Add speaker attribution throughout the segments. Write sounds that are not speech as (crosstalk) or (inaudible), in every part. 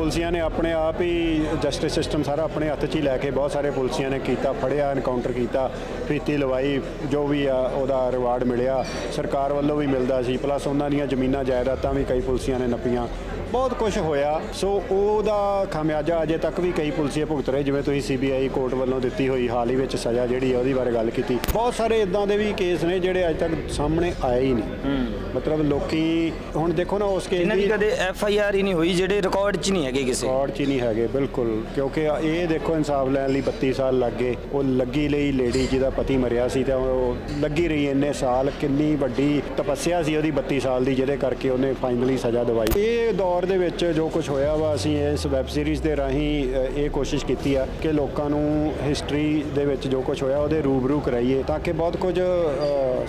Speaker 1: ਪੁਲਸੀਆਂ ਨੇ ਆਪਣੇ ਆਪ ਹੀ ਜਸਟਿਸ ਸਿਸਟਮ ਸਾਰਾ ਆਪਣੇ ਹੱਥ 'ਚ ਹੀ ਲੈ ਕੇ ਬਹੁਤ ਸਾਰੇ ਪੁਲਸੀਆਂ ਨੇ ਕੀਤਾ, ਫੜਿਆ ਐਨਕਾਊਂਟਰ ਕੀਤਾ ਫੀਤੀ ਲਵਾਈ, ਜੋ ਵੀ ਆ, ਉਹਦਾ ਰਿਵਾਰਡ ਮਿਲਿਆ। ਸਰਕਾਰ ਵੱਲੋਂ ਵੀ ਮਿਲਦਾ ਸੀ ਪਲੱਸ ਉਹਨਾਂ ਦੀਆਂ ਜ਼ਮੀਨਾਂ, ਜਾਇਦਾਦਾਂ ਵੀ ਕਈ ਪੁਲਸੀਆਂ ਨੇ ਨੱਪੀਆਂ। ਬਹੁਤ ਕੁਝ ਹੋਇਆ। ਸੋ ਉਹਦਾ ਖਾਮਿਆਜਾ ਅਜੇ ਤੱਕ ਵੀ ਕਈ ਪੁਲਸੀਏ ਭੁਗਤ ਰਹੇ ਜਿਵੇਂ ਤੁਸੀਂ ਸੀਬੀਆਈ ਕੋਰਟ ਵੱਲੋਂ ਦਿੱਤੀ ਹੋਈ ਹਾਲ ਹੀ ਵਿੱਚ ਸਜ਼ਾ ਜਿਹੜੀ ਹੈ ਉਹਦੀ ਬਾਰੇ ਗੱਲ ਕੀਤੀ। ਬਹੁਤ ਸਾਰੇ ਇਦਾਂ ਦੇ ਵੀ ਕੇਸ ਨੇ ਜਿਹੜੇ ਅਜੇ ਤੱਕ ਸਾਹਮਣੇ ਆਏ ਹੀ ਨਹੀਂ। ਮਤਲਬ ਲੋਕੀ ਹੁਣ ਦੇਖੋ ਨਾ ਉਸ ਕੇਸ
Speaker 2: ਇਹਨਾਂ ਦੀ ਕਦੇ ਐਫ ਆਈ ਆਰ ਹੀ ਨਹੀਂ ਹੋਈ ਜਿਹੜੇ ਰਿਕਾਰਡ 'ਚ ਨਹੀਂ ਹੈਗੇ ਕਿਸੇ।
Speaker 1: ਰਿਕਾਰਡ 'ਚ ਨਹੀਂ ਹੈਗੇ ਬਿਲਕੁਲ। ਕਿਉਂਕਿ ਇਹ ਦੇਖੋ ਇਨਸਾਫ ਲੈਣ ਲਈ 32 ਸਾਲ ਲੱਗ ਗਏ। ਉਹ ਲੱਗੀ ਲਈ ਲੇਡੀ ਜਿਹਦਾ ਪਤੀ ਮਰਿਆ ਸੀ ਤਾਂ ਉਹ ਲੱਗੀ ਰਹੀ ਇੰਨੇ ਸਾਲ ਕਿੰਨੀ ਵੱਡੀ ਤਪੱਸਿਆ ਸੀ ਉਹਦੀ 32 ਸਾਲ ਦੀ ਜਿਹਦੇ ਕਰਕੇ ਉਹਨੇ ਫਾਈਨਲੀ ਸਜ਼ਾ ਦਵਾਈ। ਇਹ ਦੌਰ ਦੇ ਵਿੱਚ ਜੋ ਕੁਝ ਹੋਇਆ ਵਾ ਅਸੀਂ ਇਸ ਵੈਬ ਸੀਰੀਜ਼ ਦੇ ਰਾਹੀਂ ਇਹ ਕੋਸ਼ਿਸ਼ ਕੀਤੀ ਆ ਕਿ ਲੋਕਾਂ ਨੂੰ ਹਿਸਟਰੀ ਦੇ ਵਿੱਚ ਜੋ ਕੁਝ ਹੋਇਆ ਉਹਦੇ ਰੂਬਰੂ ਕਰਾਈਏ ਤਾਂ ਕਿ ਬਹੁਤ ਕੁਝ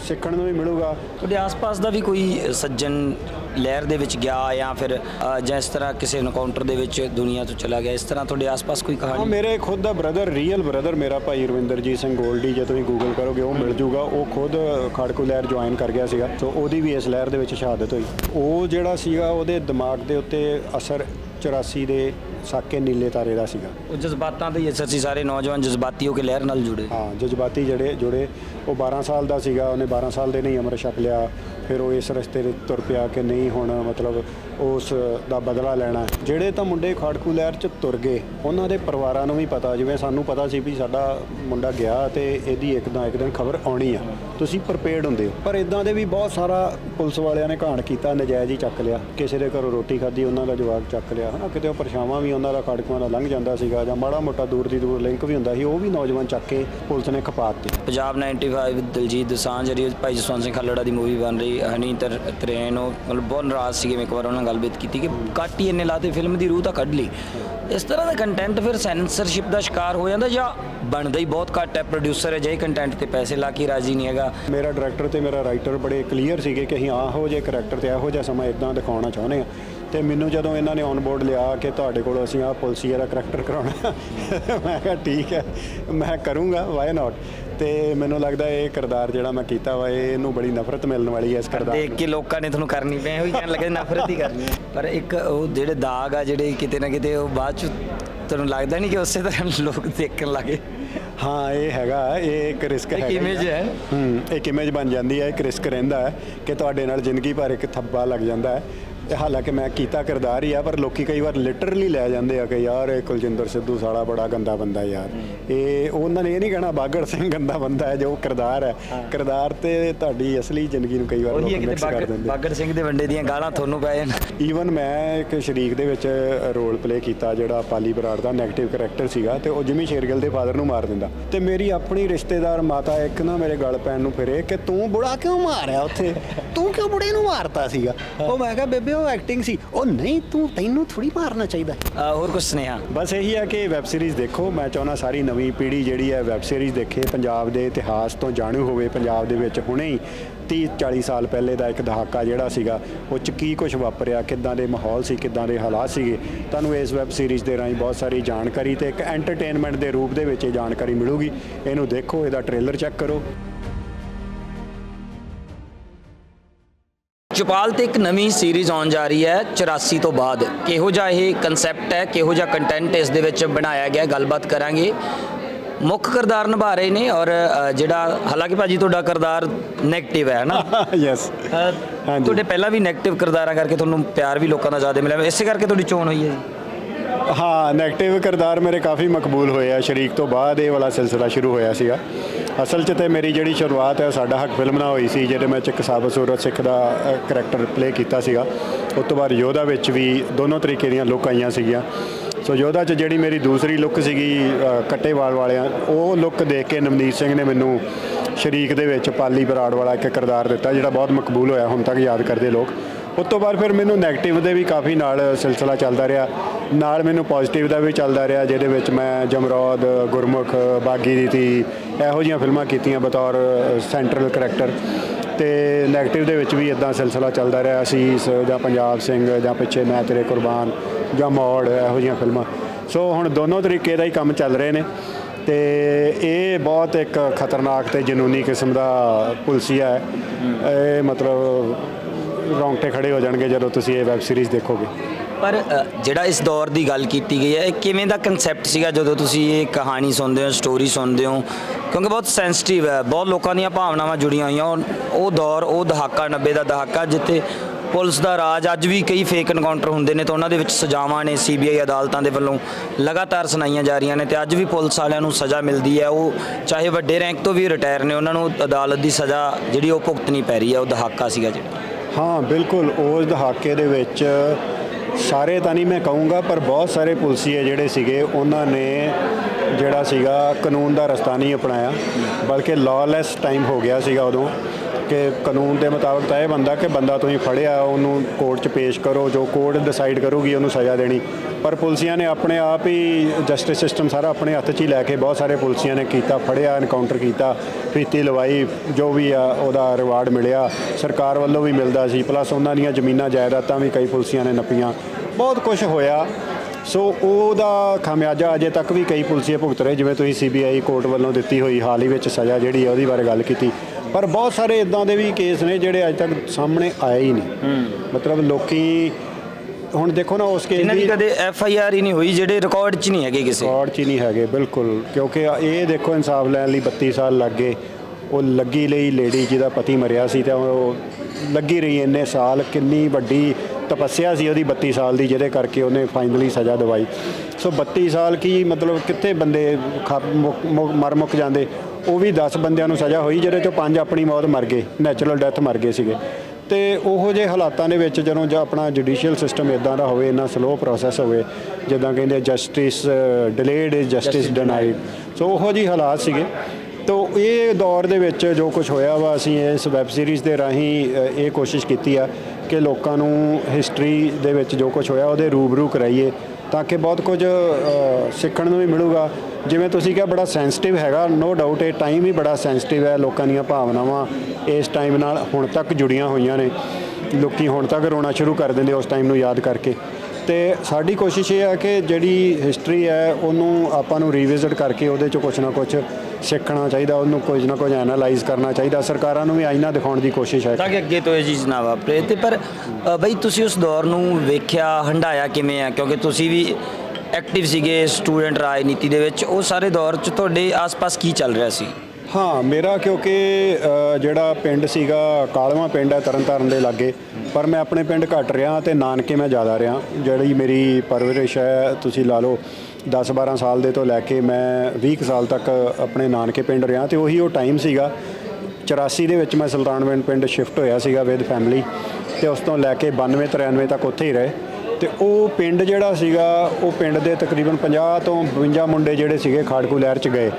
Speaker 1: ਸਿੱਖਣ ਨੂੰ ਵੀ ਮਿਲੂਗਾ।
Speaker 2: ਤੁਹਾਡੇ ਆਸ-ਪਾਸ ਦਾ ਵੀ ਕੋਈ ਸੱਜਣ ਲਹਿਰ ਦੇ ਵਿੱਚ ਗਿਆ ਜਾਂ ਫਿਰ ਜਾਂ ਇਸ ਤਰ੍ਹਾਂ ਕਿਸੇ ਐਨਕਾਊਂਟਰ ਦੇ ਵਿੱਚ ਦੁਨੀਆ ਤੋਂ ਚਲਾ ਗਿਆ? ਇਸ ਤਰ੍ਹਾਂ ਤੁਹਾਡੇ ਆਸ-ਪਾਸ ਕੋਈ
Speaker 1: ਹਾਂ
Speaker 2: ਕਹਾਣੀ
Speaker 1: ਮੇਰੇ ਖੁਦ ਦਾ ਬ੍ਰਦਰ ਰੀਅਲ ਬ੍ਰਦਰ ਮੇਰਾ ਭਾਈ ਰਵਿੰਦਰਜੀਤ ਸਿੰਘ ਗੋਲਡੀ ਜੇ ਤੁਸੀਂ ਗੂਗਲ ਕਰੋਗੇ ਉਹ ਮਿਲ ਜੂਗਾ। ਉਹ ਖੁਦ ਖੜਕੂ ਲਹਿਰ ਜੁਆਇਨ ਕਰ ਗਿਆ ਸੀਗਾ ਸੋ ਉਹਦੀ ਵੀ ਇਸ ਲਹਿਰ ਦੇ ਵਿੱਚ ਸ਼ਹਾਦਤ ਹੋਈ। ਉਹ ਜਿਹੜਾ ਸੀਗਾ ਉਹਦੇ ਦਿਮਾਗ ਦੇ ਉੱਤੇ ਅਸਰ 84 ਦੇ ਸਾਕੇ ਨੀਲੇ ਤਾਰੇ ਦਾ ਸੀਗਾ।
Speaker 2: ਉਹ ਜਜ਼ਬਾਤਾਂ ਤੇ ਹੀ ਅਸਰ ਸੀ ਸਾਰੇ ਨੌਜਵਾਨ ਜਜ਼ਬਾਤੀ ਹੋ ਕੇ ਲਹਿਰ ਨਾਲ ਜੁੜੇ।
Speaker 1: ਹਾਂ ਜਜ਼ਬਾਤੀ ਜਿਹੜੇ ਜੁੜੇ ਉਹ 12 ਸਾਲ ਦਾ ਸੀਗਾ ਉਹਨੇ 12 ਸਾਲ ਦੇ ਨਹੀਂ ਅੰਮ੍ਰਿਤ ਛਕ ਲਿਆ ਫਿਰ ਉਹ ਇਸ ਰਸਤੇ ਤੇ ਤੁਰ ਪਿਆ ਕਿ ਨਹੀਂ ਹੁਣ ਮਤਲਬ ਉਸ ਦਾ ਬਦਲਾ ਲੈਣਾ। ਜਿਹੜੇ ਤਾਂ ਮੁੰਡੇ ਖੜਕੂ ਲਹਿਰ ਚ ਤੁਰ ਗਏ ਉਹਨਾਂ ਦੇ ਪਰਿਵਾਰਾਂ ਨੂੰ ਵੀ ਪਤਾ ਜਿਵੇਂ ਸਾਨੂੰ ਪਤਾ ਸੀ ਵੀ ਸਾਡਾ ਮੁੰਡਾ ਗਿਆ ਤੇ ਇਹਦੀ ਇੱਕ ਨਾ ਇੱਕ ਦਿਨ ਖਬਰ ਆਉਣੀ ਆ। ਤੁਸੀਂ ਪ੍ਰਪੇਅਰਡ ਹੁੰਦੇ ਹੋ। ਪਰ ਇਦਾਂ ਦੇ ਵੀ ਬਹੁਤ ਸਾਰਾ ਪੁਲਿਸ ਵਾਲਿਆਂ ਨੇ ਘਾਣ ਕੀਤਾ, ਨਜਾਇਜ਼ ਹੀ ਚੱਕ ਲਿਆ। ਕਿਸੇ ਦੇ ਘਰੋਂ ਰੋਟੀ ਖਾਧੀ, ਉਹਨਾਂ ਦਾ ਜਵਾਬ ਚੱਕ ਲਿਆ। ਹਨਾ, ਕਿਤੇ ਉਹ ਪਰਛਾਵਾਂ ਵੀ ਉਹਨਾਂ ਦਾ ਖੜਕੂਆਂ ਦਾ ਲੰਘ ਜਾਂਦਾ ਸੀਗਾ ਜਾਂ ਮਾੜਾ ਮੋਟਾ ਦੂਰ ਦੀ ਦੂਰ ਲਿੰਕ ਵੀ ਹੁੰਦਾ ਸੀ, ਉਹ ਵੀ ਨੌਜਵਾਨ ਚੱਕ ਕੇ ਪੁਲਿਸ ਨੇ ਖਪਾ ਦਿੱਤੇ
Speaker 2: ਪੰਜਾਬ 95 ਦਿਲਜੀਤ ਦੋਸਾਂਝ ਜਿਹੜੀ ਭਾਈ ਜਸਵੰਤ ਸਿੰਘ ਖੱਲੜਾ ਦੀ ਮੂਵੀ ਬਣ ਰਹੀ, ਹਨੀ ਤਰ ਤਰੇਨ ਉਹ ਮਤਲਬ ਬਹੁਤ ਨਾਰਾਜ਼ ਸੀਗੇ, ਮੈਂ ਇੱਕ ਵਾਰ ਉਹਨਾਂ ਨਾਲ ਗੱਲਬਾਤ ਕੀਤੀ ਕਿ ਕੱਟ ਹੀ ਇੰਨੇ ਲਾਤੇ ਫਿਲਮ ਦੀ ਰੂਹ ਤਾਂ ਕੱਢ ਲਈ। ਇਸ ਤਰ੍ਹਾਂ ਦਾ ਕੰਟੈਂਟ ਫਿਰ ਸੈਂਸਰਸ਼ਿਪ ਦਾ ਸ਼ਿਕਾਰ ਹੋ ਜਾਂਦਾ ਜਾਂ ਬਣਦਾ ਹੀ ਬਹੁਤ ਘੱਟ ਹੈ। ਪ੍ਰੋਡਿਊਸਰ ਅਜਿਹੇ ਕੰਟੈਂਟ ਤੇ ਪੈਸੇ ਲਾ ਕੇ ਰਾਜੀ ਨਹੀਂ ਹੈਗਾ।
Speaker 1: ਮੇਰਾ ਡਾਇਰੈਕਟਰ ਤੇ ਮੇਰਾ ਰਾਈਟਰ ਬੜੇ ਕਲੀਅਰ ਸੀਗੇ ਕਿ ਅਸੀਂ ਆਹੋ ਜਿਹੇ ਕਰੈਕਟਰ ਤੇ ਇਹੋ ਜਿਹਾ ਸਮਾਂ ਇਦਾਂ ਦਿਖਾਉਣਾ ਚਾਹੁੰਦੇ ਆ ਤੇ ਮੈਨੂੰ ਜਦੋਂ ਇਹਨਾਂ ਨੇ ਔਨ ਬੋਰਡ ਲਿਆ ਕਿ ਤੁਹਾਡੇ ਕੋਲ ਅਸੀਂ ਆਹ ਪੁਲਸੀਆ ਦਾ ਕਰੈਕਟਰ ਕਰਾਉਣਾ, ਮੈਂ ਕਿਹਾ ਠੀਕ ਹੈ, ਮੈਂ ਕਰੂੰਗਾ ਵਾਈ ਨਾਟ ਤੇ ਮੈਨੂੰ ਲੱਗਦਾ ਇਹ ਕਿਰਦਾਰ ਜਿਹੜਾ ਮੈਂ ਕੀਤਾ ਵਾ ਇਹ ਇਹਨੂੰ ਬੜੀ ਨਫ਼ਰਤ ਮਿਲਣ ਵਾਲੀ ਹੈ ਇਸ ਕਿਰਦਾਰ
Speaker 2: ਦੇਖ ਕੇ ਲੋਕਾਂ ਨੇ ਤੁਹਾਨੂੰ ਕਰਨੀ ਪਈ ਹੋਈ ਕਹਿਣ ਲੱਗੇ ਨਫ਼ਰਤ ਹੀ ਕਰਨੀ ਹੈ। ਪਰ ਇੱਕ ਉਹ ਜਿਹੜੇ ਦਾਗ ਆ ਜਿਹੜੇ ਕਿਤੇ ਨਾ ਕਿਤੇ ਉਹ ਬਾਅਦ ਚ ਤੁਹਾਨੂੰ ਲੱਗਦਾ ਨਹੀਂ ਕਿ ਉਸੇ ਤਰ੍ਹਾਂ ਲੋਕ ਦੇਖਣ ਲੱਗੇ
Speaker 1: ਹਾਂ ਇਹ ਹੈਗਾ ਇਹ ਇੱਕ ਰਿਸਕ
Speaker 2: ਇੱਕ
Speaker 1: ਹੀ ਆ।
Speaker 2: image ਹੈ।
Speaker 1: ਹੂੰ ਇੱਕ ਇਮੇਜ ਬਣ ਜਾਂਦੀ ਹੈ ਇੱਕ ਰਿਸਕ ਰਹਿੰਦਾ ਹੈ ਕਿ ਤੁਹਾਡੇ ਨਾਲ ਜ਼ਿੰਦਗੀ ਭਰ ਇੱਕ ਥੱਬਾ ਲੱਗ ਜਾਂਦਾ ਹੈ ਤੇ ਹਾਲਾਂਕਿ ਮੈਂ ਕੀਤਾ ਕਿਰਦਾਰ ਹੀ ਆ ਪਰ ਲੋਕੀ ਕਈ ਵਾਰ ਲਿਟਰਲੀ ਲੈ ਜਾਂਦੇ ਆ ਕਿ ਯਾਰ ਇਹ ਕੁਲਜਿੰਦਰ ਸਿੱਧੂ ਸਾਲਾ ਬੜਾ ਗੰਦਾ ਬੰਦਾ ਯਾਰ। ਇਹ ਉਹਨਾਂ ਨੇ ਇਹ ਨਹੀਂ ਕਹਿਣਾ ਬਾਗੜ ਸਿੰਘ ਗੰਦਾ ਬੰਦਾ ਹੈ ਜੋ ਕਿਰਦਾਰ ਹੈ। ਕਿਰਦਾਰ ਤੇ ਤੁਹਾਡੀ ਅਸਲੀ ਜ਼ਿੰਦਗੀ ਨੂੰ ਕਈ ਵਾਰ ਲੋਕ ਮਿਕਸ ਕਰ ਦਿੰਦੇ।
Speaker 2: ਬਾਗੜ ਸਿੰਘ ਦੇ ਵੰਡੇ ਦੀਆਂ ਗਾਲਾਂ ਤੁਹਾਨੂੰ ਪੈ ਜਾਣ।
Speaker 1: ਈਵਨ ਮੈਂ ਇੱਕ ਸ਼ਰੀਕ ਦੇ ਵਿੱਚ ਰੋਲ ਪਲੇ ਕੀਤਾ ਜਿਹੜਾ ਪਾਲੀ ਬਰਾੜ ਦਾ 네ਗੇਟਿਵ ਕੈਰੈਕਟਰ ਸੀਗਾ ਤੇ ਉਹ ਜਿਮੀ ਸ਼ੇਰਗਿੱਲ ਦੇ ਫਾਦਰ ਨੂੰ ਮਾਰ ਦਿੰਦਾ। ਤੇ ਮੇਰੀ ਆਪਣੀ ਰਿਸ਼ਤੇਦਾਰ ਮਾਤਾ ਇੱਕ ਨਾ ਮੇਰੇ ਗਲ ਪੈਣ ਨੂੰ ਫਿਰੇ ਕਿ ਤੂੰ ਬੁੜਾ ਕਿਉਂ ਮਾਰਿਆ ਉੱਥੇ? ਤੂੰ ਕਿਉਂ ਬੁੜੇ ਨੂੰ ਮਾਰਤਾ ਸੀਗਾ? ਉਹ ਮੈਂ ਕਿਹਾ ਬੇਬੇ ਉਹ ਐਕਟਿੰਗ ਸੀ। ਉਹ ਨਹੀਂ ਤੂੰ ਤੈਨੂੰ ਥੋੜੀ ਮਾਰਨਾ ਚਾਹੀਦਾ।
Speaker 2: ਹੋਰ ਕੁਝ ਸੁਨੇਹਾ?
Speaker 1: ਬਸ ਇਹੀ ਹੈ ਕਿ ਵੈਬ ਸੀਰੀਜ਼ ਦੇਖੋ। ਮੈਂ ਚਾਹੁੰਦਾ ਸਾਰੀ ਨਵੀਂ ਪੀੜ੍ਹੀ ਜਿਹੜੀ ਹੈ ਵੈਬ ਸੀਰੀਜ਼ ਦੇਖੇ। ਪੰਜਾਬ ਦੇ ਇਤਿਹਾਸ ਤੋਂ ਜਾਣੂ ਹੋਵੇ। ਪੰਜਾਬ ਦੇ ਵਿੱਚ ਹੁਣੇ ਹੀ 30 40 ਸਾਲ ਪਹਿਲੇ ਦਾ ਇੱਕ ਦਹਾਕਾ ਜਿਹੜਾ ਸੀਗਾ ਉਹ ਚ ਕੀ ਕੁਝ ਵਾਪਰਿਆ ਕਿੱਦਾਂ ਦੇ ਮਾਹੌਲ ਸੀ ਕਿੱਦਾਂ ਦੇ ਹਾਲਾਤ ਸੀਗੇ। ਤੁਹਾਨੂੰ ਇਸ ਵੈਬ ਸੀਰੀਜ਼ ਦੇ ਰਾਹੀਂ ਬਹੁਤ ਸਾਰੀ ਜਾਣਕਾਰੀ ਤੇ ਇੱਕ ਐਂਟਰਟੇਨਮੈਂਟ ਦੇ ਰੂਪ ਦੇ ਵਿੱਚ ਇਹ ਜਾਣਕਾਰੀ ਮਿਲੂਗੀ। ਇਹਨੂੰ ਦੇਖੋ ਇਹਦਾ ਟ੍ਰੇਲਰ ਚੈੱਕ ਕਰੋ।
Speaker 2: ਚਪਾਲ ਤੇ ਇੱਕ ਨਵੀਂ ਸੀਰੀਜ਼ ਆਉਣ ਜਾ ਰਹੀ ਹੈ 84 ਤੋਂ ਬਾਅਦ। ਕਿਹੋ ਜਿਹਾ ਇਹ ਕਨਸੈਪਟ ਹੈ ਕਿਹੋ ਜਿਹਾ ਕੰਟੈਂਟ ਇਸ ਦੇ ਵਿੱਚ ਬਣਾਇਆ ਗਿਆ ਗੱਲਬਾਤ ਕਰਾਂਗੇ। ਮੁੱਖ ਕਿਰਦਾਰ ਨਿਭਾ ਰਹੇ ਨੇ ਔਰ ਜਿਹੜਾ ਹਾਲਾਂਕਿ ਭਾਜੀ ਤੁਹਾਡਾ ਕਿਰਦਾਰ ਨੈਗੇਟਿਵ ਹੈ ਨਾ
Speaker 1: ਯੈਸ ਹਾਂ
Speaker 2: ਤੁਹਾਡੇ ਪਹਿਲਾਂ ਵੀ ਨੈਗੇਟਿਵ ਕਿਰਦਾਰਾਂ ਕਰਕੇ ਤੁਹਾਨੂੰ ਪਿਆਰ ਵੀ ਲੋਕਾਂ ਦਾ ਜ਼ਿਆਦਾ ਮਿਲਿਆ। ਇਸੇ ਕਰਕੇ ਤੁਹਾਡੀ ਚੋਣ ਹੋਈ ਹੈ ਜੀ।
Speaker 1: ਹਾਂ ਨੈਗੇਟਿਵ ਕਿਰਦਾਰ ਮੇਰੇ ਕਾਫੀ ਮਕਬੂਲ ਹੋਏ ਆ। ਸ਼ਰੀਕ ਤੋਂ ਬਾਅਦ ਇਹ ਵਾਲਾ ਸਿਲਸਿਲਾ ਸ਼ੁਰੂ ਹੋਇਆ ਸੀਗਾ। ਅਸਲ 'ਚ ਤੇ ਮੇਰੀ ਜਿਹੜੀ ਸ਼ੁਰੂਆਤ ਹੈ, ਸਾਡਾ ਹੱਕ ਫਿਲਮ ਨਾਲ ਹੋਈ ਸੀ, ਜਿਹਦੇ ਮੈਂ ਚ ਇੱਕ ਸਾਬਤ ਸੂਰਤ ਸਿੱਖ ਦਾ ਕਰੈਕਟਰ ਪਲੇ ਕੀਤਾ ਸੀਗਾ। ਉਸ ਤੋਂ ਬਾਅਦ ਯੋਧਾ ਵਿੱਚ ਵੀ ਦੋਨੋਂ ਤਰੀਕੇ ਦੀਆਂ ਲੁੱਕ ਆਈਆਂ ਸੀਗੀਆਂ। ਸੋ ਯੋਧਾ 'ਚ ਜਿਹੜੀ ਮੇਰੀ ਦੂਸਰੀ ਲੁੱਕ ਸੀਗੀ ਕੱਟੇਵਾਲ ਵਾਲਿਆਂ, ਉਹ ਲੁੱਕ ਦੇਖ ਕੇ ਨਵਨੀਤ ਸਿੰਘ ਨੇ ਮੈਨੂੰ ਸ਼ਰੀਕ ਦੇ ਵਿੱਚ ਪਾਲੀ ਬਰਾੜ ਵਾਲਾ ਇੱਕ ਕਿਰਦਾਰ ਦਿੱਤਾ, ਜਿਹੜਾ ਬਹੁਤ ਮਕਬੂਲ ਹੋਇਆ, ਹੁਣ ਤੱਕ ਯਾਦ ਕਰਦੇ ਲੋਕ। ਉਸ ਤੋਂ ਬਾਅਦ ਫਿਰ ਮੈਨੂੰ 네ਗੇਟਿਵ ਦੇ ਵੀ ਕਾਫੀ ਨਾਲ ਸਿਲਸਿਲਾ ਚੱਲਦਾ ਰਿਹਾ। ਨਾਲ ਮੈਨੂੰ ਪੋਜ਼ਿਟਿਵ ਦਾ ਵੀ ਚੱਲਦਾ ਰਿਹਾ, ਜਿਹਦੇ ਵਿੱਚ ਮੈਂ ਜਮਰੌਦ, ਗੁਰਮੁਖ, ਬਾਗੀ ਦੀ ਤੀ ਇਹੋ ਜਿਹੀਆਂ ਫਿਲਮਾਂ ਕੀਤੀਆਂ ਬਤੌਰ ਸੈਂਟਰਲ ਕਰੈਕਟਰ ਤੇ 네ਗੇਟਿਵ ਦੇ ਵਿੱਚ ਵੀ ਇਦਾਂ ਸਿਲਸਿਲਾ ਚੱਲਦਾ ਰਿਹਾ, ਅਸੀਸ ਜਾਂ ਪੰਜਾਬ ਸਿੰਘ ਜਾਂ ਪਿੱਛੇ ਮੈਂ ਤੇਰੇ ਕੁਰਬਾਨ ਜਾਂ ਮੌੜ, ਇਹੋ ਜਿਹੀਆਂ ਫਿਲਮਾਂ। ਸੋ ਹੁਣ ਦੋਨੋਂ ਤਰੀਕੇ ਦਾ ਹੀ ਕੰਮ ਚੱਲ ਰਹੇ ਨੇ। ਤੇ ਇਹ ਬਹੁਤ ਇੱਕ ਖਤਰਨਾਕ ਤੇ ਜਨੂਨੀ ਕਿਸਮ ਦਾ ਪੁਲਸੀਆ ਹੈ। ਇਹ ਮਤਲਬ ਰੌਂਗਟੇ ਖੜੇ ਹੋ ਜਾਣਗੇ ਜਦੋਂ ਤੁਸੀਂ ਇਹ ਵੈਬ ਸੀਰੀਜ਼ ਦੇਖੋਗੇ।
Speaker 2: ਪਰ ਅ, ਜਿਹੜਾ ਇਸ ਦੌਰ ਦੀ ਗੱਲ ਕੀਤੀ ਗਈ ਹੈ ਇਹ ਕਿਵੇਂ ਦਾ ਕਨਸੈਪਟ ਸੀਗਾ ਜਦੋਂ ਤੁਸੀਂ ਇਹ ਕਹਾਣੀ ਸੁਣਦੇ ਹੋ ਸਟੋਰੀ ਸੁਣਦੇ ਹੋ? ਕਿਉਂਕਿ ਬਹੁਤ ਸੈਂਸਿਟਿਵ ਹੈ ਬਹੁਤ ਲੋਕਾਂ ਦੀਆਂ ਭਾਵਨਾਵਾਂ ਜੁੜੀਆਂ ਹੋਈਆਂ। ਉਹ- ਉਹ ਦੌਰ ਉਹ ਦਹਾਕਾ 90 ਦਾ ਦਹਾਕਾ ਜਿੱਥੇ ਪੁਲਿਸ ਦਾ ਰਾਜ ਅੱਜ ਵੀ ਕਈ ਫੇਕ ਐਨਕਾਊਂਟਰ ਹੁੰਦੇ ਨੇ ਤਾਂ ਉਹਨਾਂ ਦੇ ਵਿੱਚ ਸਜ਼ਾਵਾਂ ਨੇ ਸੀਬੀਆਈ ਅਦਾਲਤਾਂ ਦੇ ਵੱਲੋਂ ਲਗਾਤਾਰ ਸੁਣਾਈਆਂ ਜਾ ਰਹੀਆਂ ਨੇ ਤੇ ਅੱਜ ਵੀ ਪੁਲਿਸ ਵਾਲਿਆਂ ਨੂੰ ਸਜ਼ਾ ਮਿਲਦੀ ਹੈ। ਉਹ ਚਾਹੇ ਵੱਡੇ ਰੈਂਕ ਤੋਂ ਵੀ ਰਿਟਾਇਰ ਨੇ ਉਹਨਾਂ ਨੂੰ ਅਦਾਲਤ ਦੀ ਸਜ਼ਾ ਜਿਹੜੀ ਉਹ ਭੁਗਤਣੀ ਪੈ ਰਹੀ ਹੈ ਉਹ ਦਹਾਕਾ ਸੀਗਾ ਜਿਹੜਾ।
Speaker 1: ਹਾਂ, ਬਿਲਕੁਲ, ਉਸ ਦਹਾਕੇ ਦੇ ਵਿੱਚ ਸਾਰੇ ਤਾਂ ਨਹੀਂ ਮੈਂ ਕਹੂੰਗਾ, ਪਰ ਬਹੁਤ ਸਾਰੇ ਪੁਲਸੀਏ ਜਿਹੜੇ ਸੀਗੇ, ਉਹਨਾਂ ਨੇ ਜਿਹੜਾ ਸੀਗਾ ਕਾਨੂੰਨ ਦਾ ਰਸਤਾ ਨਹੀਂ ਅਪਣਾਇਆ। ਬਲਕਿ ਲਾਅਲੈਸ ਟਾਈਮ ਹੋ ਗਿਆ ਸੀਗਾ ਉਦੋਂ ਕਿ ਕਾਨੂੰਨ ਦੇ ਮੁਤਾਬਕ ਤਾਂ ਇਹ ਬੰਦਾ ਕਿ ਬੰਦਾ ਤੁਸੀਂ ਫੜਿਆ, ਉਹਨੂੰ ਕੋਰਟ 'ਚ ਪੇਸ਼ ਕਰੋ, ਜੋ ਕੋਰਟ ਡਿਸਾਈਡ ਕਰੂਗੀ, ਉਹਨੂੰ ਸਜ਼ਾ ਦੇਣੀ। ਪਰ ਪੁਲਸੀਆਂ ਨੇ ਆਪਣੇ ਆਪ ਹੀ ਜਸਟਿਸ ਸਿਸਟਮ ਸਾਰਾ ਆਪਣੇ ਹੱਥ 'ਚ ਹੀ ਲੈ ਕੇ ਬਹੁਤ ਸਾਰੇ ਪੁਲਸੀਆਂ ਨੇ ਕੀਤਾ ਫੜਿਆ ਐਨਕਾਊਂਟਰ ਕੀਤਾ ਫੀਤੀ ਲਵਾਈ ਜੋ ਵੀ ਆ ਉਹਦਾ ਰਿਵਾਰਡ ਮਿਲਿਆ। ਸਰਕਾਰ ਵੱਲੋਂ ਵੀ ਮਿਲਦਾ ਸੀ ਪਲੱਸ ਉਹਨਾਂ ਦੀਆਂ ਜ਼ਮੀਨਾਂ ਜਾਇਦਾਦਾਂ ਵੀ ਕਈ ਪੁਲਸੀਆਂ ਨੇ ਨੱਪੀਆਂ। ਬਹੁਤ ਕੁਝ ਹੋਇਆ। ਸੋ ਉਹਦਾ ਖਾਮਿਆਜਾ ਅਜੇ ਤੱਕ ਵੀ ਕਈ ਪੁਲਸੀਏ ਭੁਗਤ ਰਹੇ ਜਿਵੇਂ ਤੁਸੀਂ ਸੀਬੀਆਈ ਕੋਰਟ ਵੱਲੋਂ ਦਿੱਤੀ ਹੋਈ ਹਾਲ ਹੀ ਵਿੱਚ ਸਜ਼ਾ ਜਿਹੜੀ ਹੈ ਉਹਦੀ ਬਾਰੇ ਗੱਲ ਕੀਤੀ। ਪਰ ਬਹੁਤ ਸਾਰੇ ਇਦਾਂ ਦੇ ਵੀ ਕੇਸ ਨੇ ਜਿਹੜੇ ਅਜੇ ਤੱਕ ਸਾਹਮਣੇ ਆਏ ਹੀ ਨਹੀਂ। ਮਤਲਬ ਲੋਕੀ ਹੁਣ ਦੇਖੋ ਨਾ ਉਸ ਕੇਸ
Speaker 2: ਇਹਨਾਂ ਦੀ
Speaker 1: ਦੀ
Speaker 2: ਕਦੇ ਐਫ ਆਈ ਆਰ ਹੀ ਨਹੀਂ ਹੋਈ ਜਿਹੜੇ ਰਿਕਾਰਡ 'ਚ ਨਹੀਂ ਹੈਗੇ ਕਿਸੇ।
Speaker 1: ਰਿਕਾਰਡ 'ਚ ਹੀ ਨਹੀਂ ਹੈਗੇ ਬਿਲਕੁਲ। ਕਿਉਂਕਿ ਇਹ ਦੇਖੋ ਇਨਸਾਫ ਲੈਣ ਲਈ 32 ਸਾਲ ਲੱਗ ਗਏ। ਉਹ ਲੱਗੀ ਲਈ ਲੇਡੀ ਜਿਹਦਾ ਪਤੀ ਮਰਿਆ ਸੀ ਤਾਂ ਉਹ ਲੱਗੀ ਰਹੀ ਇੰਨੇ ਸਾਲ ਕਿੰਨੀ ਵੱਡੀ ਤਪੱਸਿਆ ਸੀ ਉਹਦੀ 32 ਸਾਲ ਦੀ ਜਿਹਦੇ ਕਰਕੇ ਉਹਨੇ ਫਾਈਨਲੀ ਸਜ਼ਾ ਦਵਾਈ। ਸੋ 32 ਸਾਲ ਕੀ ਮਤਲਬ ਕਿੱਥੇ ਬੰਦੇ ਖਾ- ਮੁੱਕ- ਮੁੱਕ- ਮਰ ਮੁੱਕ ਜਾਂਦੇ? ਉਹ ਵੀ 10 ਬੰਦਿਆਂ ਨੂੰ ਸਜ਼ਾ ਹੋਈ ਜਿਹਦੇ ਚੋਂ ਪੰਜ ਆਪਣੀ ਮੌਤ ਮਰ ਗਏ ਨੈਚੁਰਲ ਡੈਥ ਮਰ ਗਏ ਸੀਗੇ। ਤੇ ਉਹੋ ਜਿਹੇ ਹਾਲਾਤਾਂ ਦੇ ਵਿੱਚ ਜਦੋਂ ਜਾਂ ਆਪਣਾ ਜੁਡੀਸ਼ੀਅਲ ਸਿਸਟਮ ਇਦਾਂ ਦਾ ਹੋਵੇ ਇੰਨਾ ਸਲੋ ਪ੍ਰੋਸੈਸ ਹੋਵੇ ਜਿੱਦਾਂ ਕਹਿੰਦੇ justice delayed is justice denied so ਉਹੋ ਜਿਹੇ ਹਾਲਾਤ ਸੀਗੇ। ਤੋ ਇਹ ਦੌਰ ਦੇ ਵਿੱਚ ਜੋ ਕੁਝ ਹੋਇਆ ਵਾ ਅਸੀਂ ਇਸ ਵੈਬ ਸੀਰੀਜ਼ ਦੇ ਰਾਹੀਂ ਇਹ ਕੋਸ਼ਿਸ਼ ਕੀਤੀ ਆ ਕਿ ਲੋਕਾਂ ਨੂੰ ਹਿਸਟਰੀ ਦੇ ਵਿੱਚ ਜੋ ਕੁਝ ਹੋਇਆ ਉਹਦੇ ਰੂਬਰੂ ਕਰਾਈਏ। ਤਾਂ ਕਿ ਬਹੁਤ ਕੁਝ ਸਿੱਖਣ ਨੂੰ ਵੀ ਮਿਲੂਗਾ। ਜਿਵੇਂ ਤੁਸੀਂ ਕਿਹਾ, ਬੜਾ ਸੈਂਸਿਟਿਵ ਹੈਗਾ। ਨੋ ਡਾਊਟ ਇਹ ਟਾਈਮ ਹੀ ਬੜਾ ਸੈਂਸਿਟਿਵ ਹੈ ਲੋਕਾਂ ਦੀਆਂ ਭਾਵਨਾਵਾਂ ਇਸ ਟਾਈਮ ਨਾਲ ਹੁਣ ਤੱਕ ਜੁੜੀਆਂ ਹੋਈਆਂ ਨੇ। ਲੋਕੀ ਹੁਣ ਤੱਕ ਰੋਣਾ ਸ਼ੁਰੂ ਕਰ ਦਿੰਦੇ ਉਸ ਟਾਈਮ ਨੂੰ ਯਾਦ ਕਰਕੇ। ਤੇ ਸਾਡੀ ਕੋਸ਼ਿਸ਼ ਇਹ ਹੈ ਕਿ ਜਿਹੜੀ ਹਿਸਟਰੀ ਹੈ, ਉਹਨੂੰ ਆਪਾਂ ਨੂੰ ਰੀਵਿਜ਼ਿਟ ਕਰਕੇ ਉਹਦੇ ਚੋਂ ਕੁਝ ਨਾ ਕੁਝ ਸਿੱਖਣਾ ਚਾਹੀਦਾ, ਉਹਨੂੰ ਕੁਝ ਨਾ ਕੁਝ ਐਨਾਲਾਈਜ਼ ਕਰਨਾ ਚਾਹੀਦਾ। ਸਰਕਾਰਾਂ ਨੂੰ ਵੀ ਆਈਨਾ ਦਿਖਾਉਣ ਦੀ ਕੋਸ਼ਿਸ਼ ਹੈ।
Speaker 2: ਤਾਂ ਕਿ ਅੱਗੇ ਤੋਂ ਇਹ ਚੀਜ਼ ਨਾ ਵਾਪਰੇ। ਤੇ ਪਰ ਬਈ ਤੁਸੀਂ ਉਸ ਦੌਰ ਨੂੰ ਵੇਖਿਆ ਹੰਡਾਇਆ ਕਿਵੇਂ ਆ? ਕਿਉਂਕਿ ਤੁਸੀਂ ਵੀ ਐਕਟਿਵ ਸੀਗੇ ਸਟੂਡੈਂਟ ਰਾਜਨੀਤੀ ਦੇ ਵਿੱਚ, ਉਹ ਸਾਰੇ ਦੌਰ 'ਚ ਤੁਹਾਡੇ ਆਸ-ਪਾਸ ਕੀ ਚੱਲ ਰਿਹਾ ਸੀ?
Speaker 1: ਹਾਂ, ਮੇਰਾ ਕਿਉਂਕਿ ਜਿਹੜਾ ਪਿੰਡ ਸੀਗਾ, ਕਾਲਵਾ ਪਿੰਡ ਹੈ ਤਰਨਤਾਰਨ ਦੇ ਲਾਗੇ, ਪਰ ਮੈਂ ਆਪਣੇ ਪਿੰਡ ਘੱਟ ਰਿਹਾ ਤੇ ਨਾਨਕੇ ਮੈਂ ਜ਼ਿਆਦਾ ਰਿਹਾ। ਜਿਹੜੀ ਮੇਰੀ ਪਰਵਰਿਸ਼ ਹੈ, ਤੁਸੀਂ ਲਾ ਲਓ 10-12 ਸਾਲ ਦੇ ਤੋਂ ਲੈ ਕੇ ਮੈਂ 20 ਕੁ ਸਾਲ ਤੱਕ ਆਪਣੇ ਨਾਨਕੇ ਪਿੰਡ ਰਿਹਾ ਤੇ ਉਹੀ ਉਹ ਟਾਈਮ ਸੀਗਾ। 84 ਦੇ ਵਿੱਚ ਮੈਂ ਸੁਲਤਾਨਵਿੰਡ ਪਿੰਡ ਸ਼ਿਫਟ ਹੋਇਆ ਸੀਗਾ ਵਿਦ ਫੈਮਿਲੀ ਤੇ ਉਸ ਤੋਂ ਲੈ ਕੇ 92 93 ਤੱਕ ਉੱਥੇ ਹੀ ਰਹੇ। ਤੇ ਉਹ ਪਿੰਡ ਜਿਹੜਾ ਸੀਗਾ, ਉਹ ਪਿੰਡ ਦੇ ਤਕਰੀਬਨ 50 ਤੋਂ 52 ਮੁੰਡੇ ਜਿਹੜੇ ਸੀਗੇ ਖਾੜਕੂ ਲਹਿਰ ਚ ਗਏ।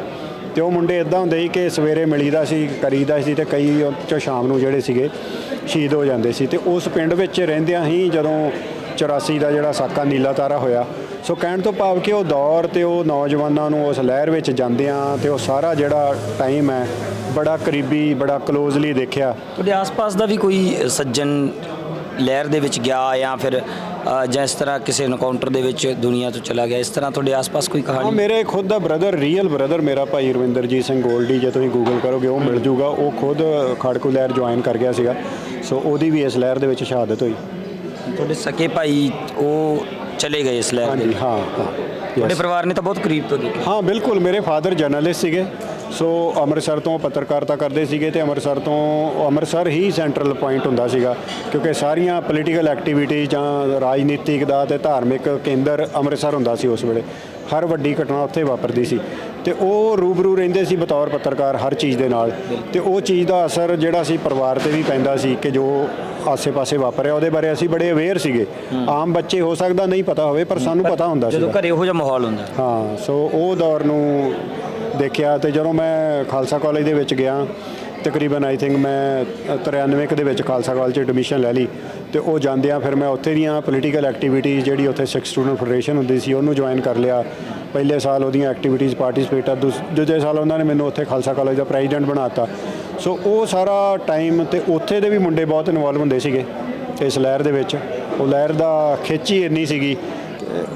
Speaker 1: ਤੇ ਉਹ ਮੁੰਡੇ ਇਦਾਂ ਹੁੰਦੇ ਸੀ ਕਿ ਸਵੇਰੇ ਮਿਲੀਦਾ ਸੀ, ਕਰੀਦਾ ਸੀ ਤੇ ਕਈ ਉਹ 'ਚੋਂ ਸ਼ਾਮ ਨੂੰ ਜਿਹੜੇ ਸੀਗੇ ਸ਼ਹੀਦ ਹੋ ਜਾਂਦੇ ਸੀ ਤੇ ਉਸ ਪਿੰਡ ਵਿੱਚ ਰਹਿੰਦਿਆਂ ਹੀ ਜਦੋਂ 84 ਦਾ ਜਿਹੜਾ ਸਾਕਾ ਨੀਲਾ ਤਾਰਾ ਹੋਇਆ, ਸੋ ਕਹਿਣ ਤੋਂ ਭਾਵ ਕਿ ਉਹ ਦੌਰ ਤੇ ਉਹ ਨੌਜਵਾਨਾਂ ਨੂੰ ਉਸ ਲਹਿਰ ਵਿੱਚ ਜਾਂਦਿਆਂ ਤੇ ਉਹ ਸਾਰਾ ਜਿਹੜਾ ਟਾਈਮ ਹੈ ਬੜਾ ਕਰੀਬੀ, ਬੜਾ ਕਲੋਜ਼ਲੀ ਦੇਖਿਆ।
Speaker 2: ਤੁਹਾਡੇ ਆਸ-ਪਾਸ ਦਾ ਵੀ ਕੋਈ ਸੱਜਣ ਲਹਿਰ ਦੇ ਵਿੱਚ ਗਿਆ ਜਾਂ ਫਿਰ ਜਾਂ ਇਸ ਤਰ੍ਹਾਂ ਕਿਸੇ ਐਨਕਾਊਂਟਰ ਦੇ ਵਿੱਚ ਦੁਨੀਆ ਤੋਂ ਚਲਾ ਗਿਆ ਇਸ ਤਰ੍ਹਾਂ ਤੁਹਾਡੇ ਆਸ-ਪਾਸ ਕੋਈ
Speaker 1: ਹਾਂ
Speaker 2: ਕਹਾਣੀ
Speaker 1: ਮੇਰੇ ਖੁਦ ਦਾ ਬ੍ਰਦਰ ਰੀਅਲ ਬ੍ਰਦਰ ਮੇਰਾ ਭਾਈ ਰਵਿੰਦਰਜੀਤ ਸਿੰਘ ਗੋਲਡੀ ਜੇ ਤੁਸੀਂ ਗੂਗਲ ਕਰੋਗੇ ਉਹ ਮਿਲ ਜੂਗਾ। ਉਹ ਖੁਦ ਖੜਕੂ ਲਹਿਰ ਜੁਆਇਨ ਕਰ ਗਿਆ ਸੀਗਾ। ਸੋ ਉਹਦੀ ਵੀ ਇਸ ਲਹਿਰ ਦੇ ਵਿੱਚ ਸ਼ਹਾਦਤ ਹੋਈ।
Speaker 2: ਤੁਹਾਡੇ ਸਕੇ ਭਾਈ ਉਹ ਚਲੇ ਗਏ ਇਸ ਲਹਿਰ ਦੇ
Speaker 1: ਹਾਂਜੀ। ਹਾਂ ਹਾਂ
Speaker 2: ਤੁਹਾਡੇ। ਪਰਿਵਾਰ ਨੇ ਤਾਂ ਬਹੁਤ ਕਰੀਬ ਤੋਂ ਦੇਖਿਆ।
Speaker 1: ਹਾਂ ਬਿਲਕੁਲ ਮੇਰੇ ਫਾਦਰ ਜਰਨਲਿਸਟ ਸੀਗੇ। ਸੋ ਅੰਮ੍ਰਿਤਸਰ ਤੋਂ ਪੱਤਰਕਾਰਤਾ ਕਰਦੇ ਸੀਗੇ ਤੇ ਅੰਮ੍ਰਿਤਸਰ ਤੋਂ ਅੰਮ੍ਰਿਤਸਰ ਹੀ ਸੈਂਟਰਲ ਪੁਆਇੰਟ ਹੁੰਦਾ ਸੀਗਾ ਕਿਉਂਕਿ ਸਾਰੀਆਂ ਪੋਲੀਟੀਕਲ ਐਕਟੀਵਿਟੀ ਜਾਂ ਰਾਜਨੀਤਿਕ ਦਾ ਤੇ ਧਾਰਮਿਕ ਕੇਂਦਰ ਅੰਮ੍ਰਿਤਸਰ ਹੁੰਦਾ ਸੀ ਉਸ ਵੇਲੇ। ਹਰ ਵੱਡੀ ਘਟਨਾ ਉੱਥੇ ਵਾਪਰਦੀ ਸੀ। ਤੇ ਉਹ ਰੂਬਰੂ ਰਹਿੰਦੇ ਸੀ ਬਤੌਰ ਪੱਤਰਕਾਰ ਹਰ ਚੀਜ਼ ਦੇ ਨਾਲ। ਤੇ ਉਹ ਚੀਜ਼ ਦਾ ਅਸਰ ਜਿਹੜਾ ਸੀ ਪਰਿਵਾਰ ਤੇ ਵੀ ਪੈਂਦਾ ਸੀ ਕਿ ਜੋ ਆਸੇ-ਪਾਸੇ ਵਾਪਰਿਆ ਉਹਦੇ ਬਾਰੇ ਅਸੀਂ ਬੜੇ ਅਵੇਅਰ ਸੀਗੇ। ਆਮ ਬੱਚੇ ਹੋ ਸਕਦਾ ਨਹੀਂ ਪਤਾ ਹੋਵੇ ਪਰ ਸਾਨੂੰ ਪਤਾ ਹੁੰਦਾ ਸੀ
Speaker 2: ਜਦੋਂ ਘਰੇ ਉਹੋ ਜਿਹਾ ਮਾਹੌਲ ਹੁੰਦਾ।
Speaker 1: ਹਾਂ ਸੋ ਉਹ ਦੌਰ ਨੂੰ ਦੇਖਿਆ ਤੇ ਜਦੋਂ ਮੈਂ ਖਾਲਸਾ ਕਾਲਜ ਦੇ ਵਿੱਚ ਗਿਆ, ਤਕਰੀਬਨ ਆਈ ਥਿੰਕ ਮੈਂ 93 ਕੁ ਦੇ ਵਿੱਚ ਖਾਲਸਾ ਕਾਲਜ 'ਚ ਐਡਮਿਸ਼ਨ ਲੈ ਲਈ ਤੇ ਉਹ ਜਾਂਦਿਆਂ ਫਿਰ ਮੈਂ ਉੱਥੇ ਦੀਆਂ ਪੋਲੀਟੀਕਲ ਐਕਟੀਵਿਟੀਜ਼ ਜਿਹੜੀ ਉੱਥੇ ਸਿੱਖ ਸਟੂਡੈਂਟ ਫੈਡਰੇਸ਼ਨ ਹੁੰਦੀ ਸੀ ਉਹਨੂੰ ਜੁਆਇਨ ਕਰ ਲਿਆ। ਪਹਿਲੇ ਸਾਲ ਉਹਦੀਆਂ ਐਕਟੀਵਿਟੀਜ਼ ਪਾਰਟਿਸਿਪੇਟ ਆ, ਦੂਸ- ਦੂਜੇ ਸਾਲ ਉਹਨਾਂ ਨੇ ਮੈਨੂੰ ਉੱਥੇ ਖਾਲਸਾ ਕਾਲਜ ਦਾ ਪ੍ਰੈਜ਼ੀਡੈਂਟ ਬਣਾਤਾ। ਸੋ ਉਹ ਸਾਰਾ ਟਾਈਮ ਤੇ ਉੱਥੇ ਦੇ ਵੀ ਮੁੰਡੇ ਬਹੁਤ ਇਨਵੋਲਵ ਹੁੰਦੇ ਸੀਗੇ, ਇਸ ਲਹਿਰ ਦੇ ਵਿੱਚ। ਉਹ ਲਹਿਰ ਦਾ ਖਿੱਚ ਹੀ ਇੰਨੀ ਸੀਗੀ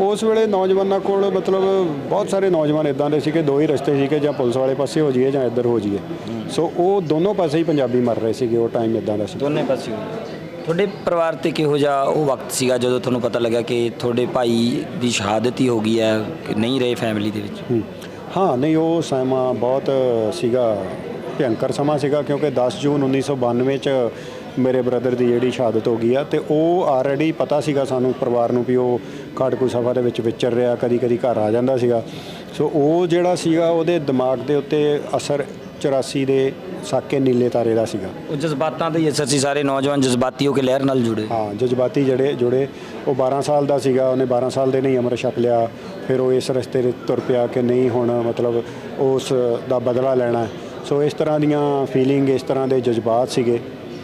Speaker 1: ਉਸ ਵੇਲੇ ਨੌਜਵਾਨਾਂ ਕੋਲ ਮਤਲਬ ਬਹੁਤ ਸਾਰੇ ਨੌਜਵਾਨ ਇਦਾਂ ਦੇ ਸੀ ਕਿ ਦੋ ਹੀ ਰਸਤੇ ਸੀ ਕਿ ਜਾਂ ਪੁਲਿਸ ਵਾਲੇ ਪਾਸੇ ਹੋ ਜਾਈਏ ਜਾਂ ਇੱਧਰ ਹੋ ਜਾਈਏ। ਸੋ ਉਹ ਦੋਨੋਂ ਪਾਸੇ ਹੀ ਪੰਜਾਬੀ ਮਰ ਰਹੇ ਸੀਗੇ ਉਹ ਟਾਈਮ ਇਦਾਂ ਦਾ ਸੀ।
Speaker 2: ਦੋਨੇ ਪਾਸੇ ਤੁਹਾਡੇ ਪਰਿਵਾਰ ਤੇ ਕਿਹੋ ਜਿਹਾ ਉਹ ਵਕਤ ਸੀਗਾ ਜਦੋਂ ਤੁਹਾਨੂੰ ਪਤਾ ਲੱਗਾ ਕਿ ਤੁਹਾਡੇ ਭਾਈ ਦੀ ਸ਼ਹਾਦਤ ਹੀ ਹੋ ਗਈ ਹੈ ਕਿ ਨਹੀਂ ਰਹੇ ਫੈਮਿਲੀ ਦੇ ਵਿੱਚ?
Speaker 1: ਹੂੰ। ਨਹੀਂ ਉਹ ਸਮਾਂ ਬਹੁਤ ਸੀਗਾ ਭਿਅੰਕਰ ਸਮਾਂ ਸੀਗਾ ਕਿਉਂਕਿ 10 ਜੂਨ 1992 ਚ ਮੇਰੇ ਬ੍ਰਦਰ ਦੀ ਜਿਹੜੀ ਸ਼ਹਾਦਤ ਹੋ ਗਈ ਆ ਤੇ ਉਹ ਆਲਰੇਡੀ ਪਤਾ ਸੀਗਾ ਸਾਨੂੰ ਪਰਿਵਾਰ ਨੂੰ ਵੀ ਉਹ ਖਾੜਕੂ ਸਭਾ ਦੇ ਵਿੱਚ ਵਿਚਰ ਰਿਹਾ ਕਦੀ ਕਦੀ ਘਰ ਆ ਜਾਂਦਾ ਸੀਗਾ। ਸੋ ਉਹ ਜਿਹੜਾ ਸੀਗਾ ਉਹਦੇ ਦਿਮਾਗ ਦੇ ਉੱਤੇ ਅਸਰ 84 ਦੇ ਸਾਕੇ ਨੀਲੇ ਤਾਰੇ ਦਾ ਸੀਗਾ।
Speaker 2: ਉਹ ਜਜ਼ਬਾਤਾਂ ਹੀ ਅਸਰ ਸੀ ਸਾਰੇ ਨੌਜਵਾਨ ਜਜ਼ਬਾਤੀ ਹੋ ਕੇ ਲਹਿਰ ਨਾਲ ਜੁੜੇ।
Speaker 1: ਹਾਂ ਜਜ਼ਬਾਤੀ ਜਿਹੜੇ ਜੁੜੇ ਉਹ 12 ਸਾਲ ਦਾ ਸੀਗਾ ਉਹਨੇ 12 ਸਾਲ ਦੇ ਨਹੀਂ ਅੰਮ੍ਰਿਤ ਛਕ ਲਿਆ। ਫਿਰ ਉਹ ਇਸ ਰਸਤੇ ਤੇ ਤੁਰ ਪਿਆ ਕਿ ਨਹੀਂ ਹੁਣ ਮਤਲਬ ਉਸ ਦਾ ਬਦਲਾ ਲੈਣਾ। ਸੋ ਇਸ ਤਰ੍ਹਾਂ ਦੀਆਂ ਫੀਲਿੰਗ ਇਸ ਤਰ੍ਹਾਂ ਦੇ ਜਜ਼ਬਾਤ ਸੀਗੇ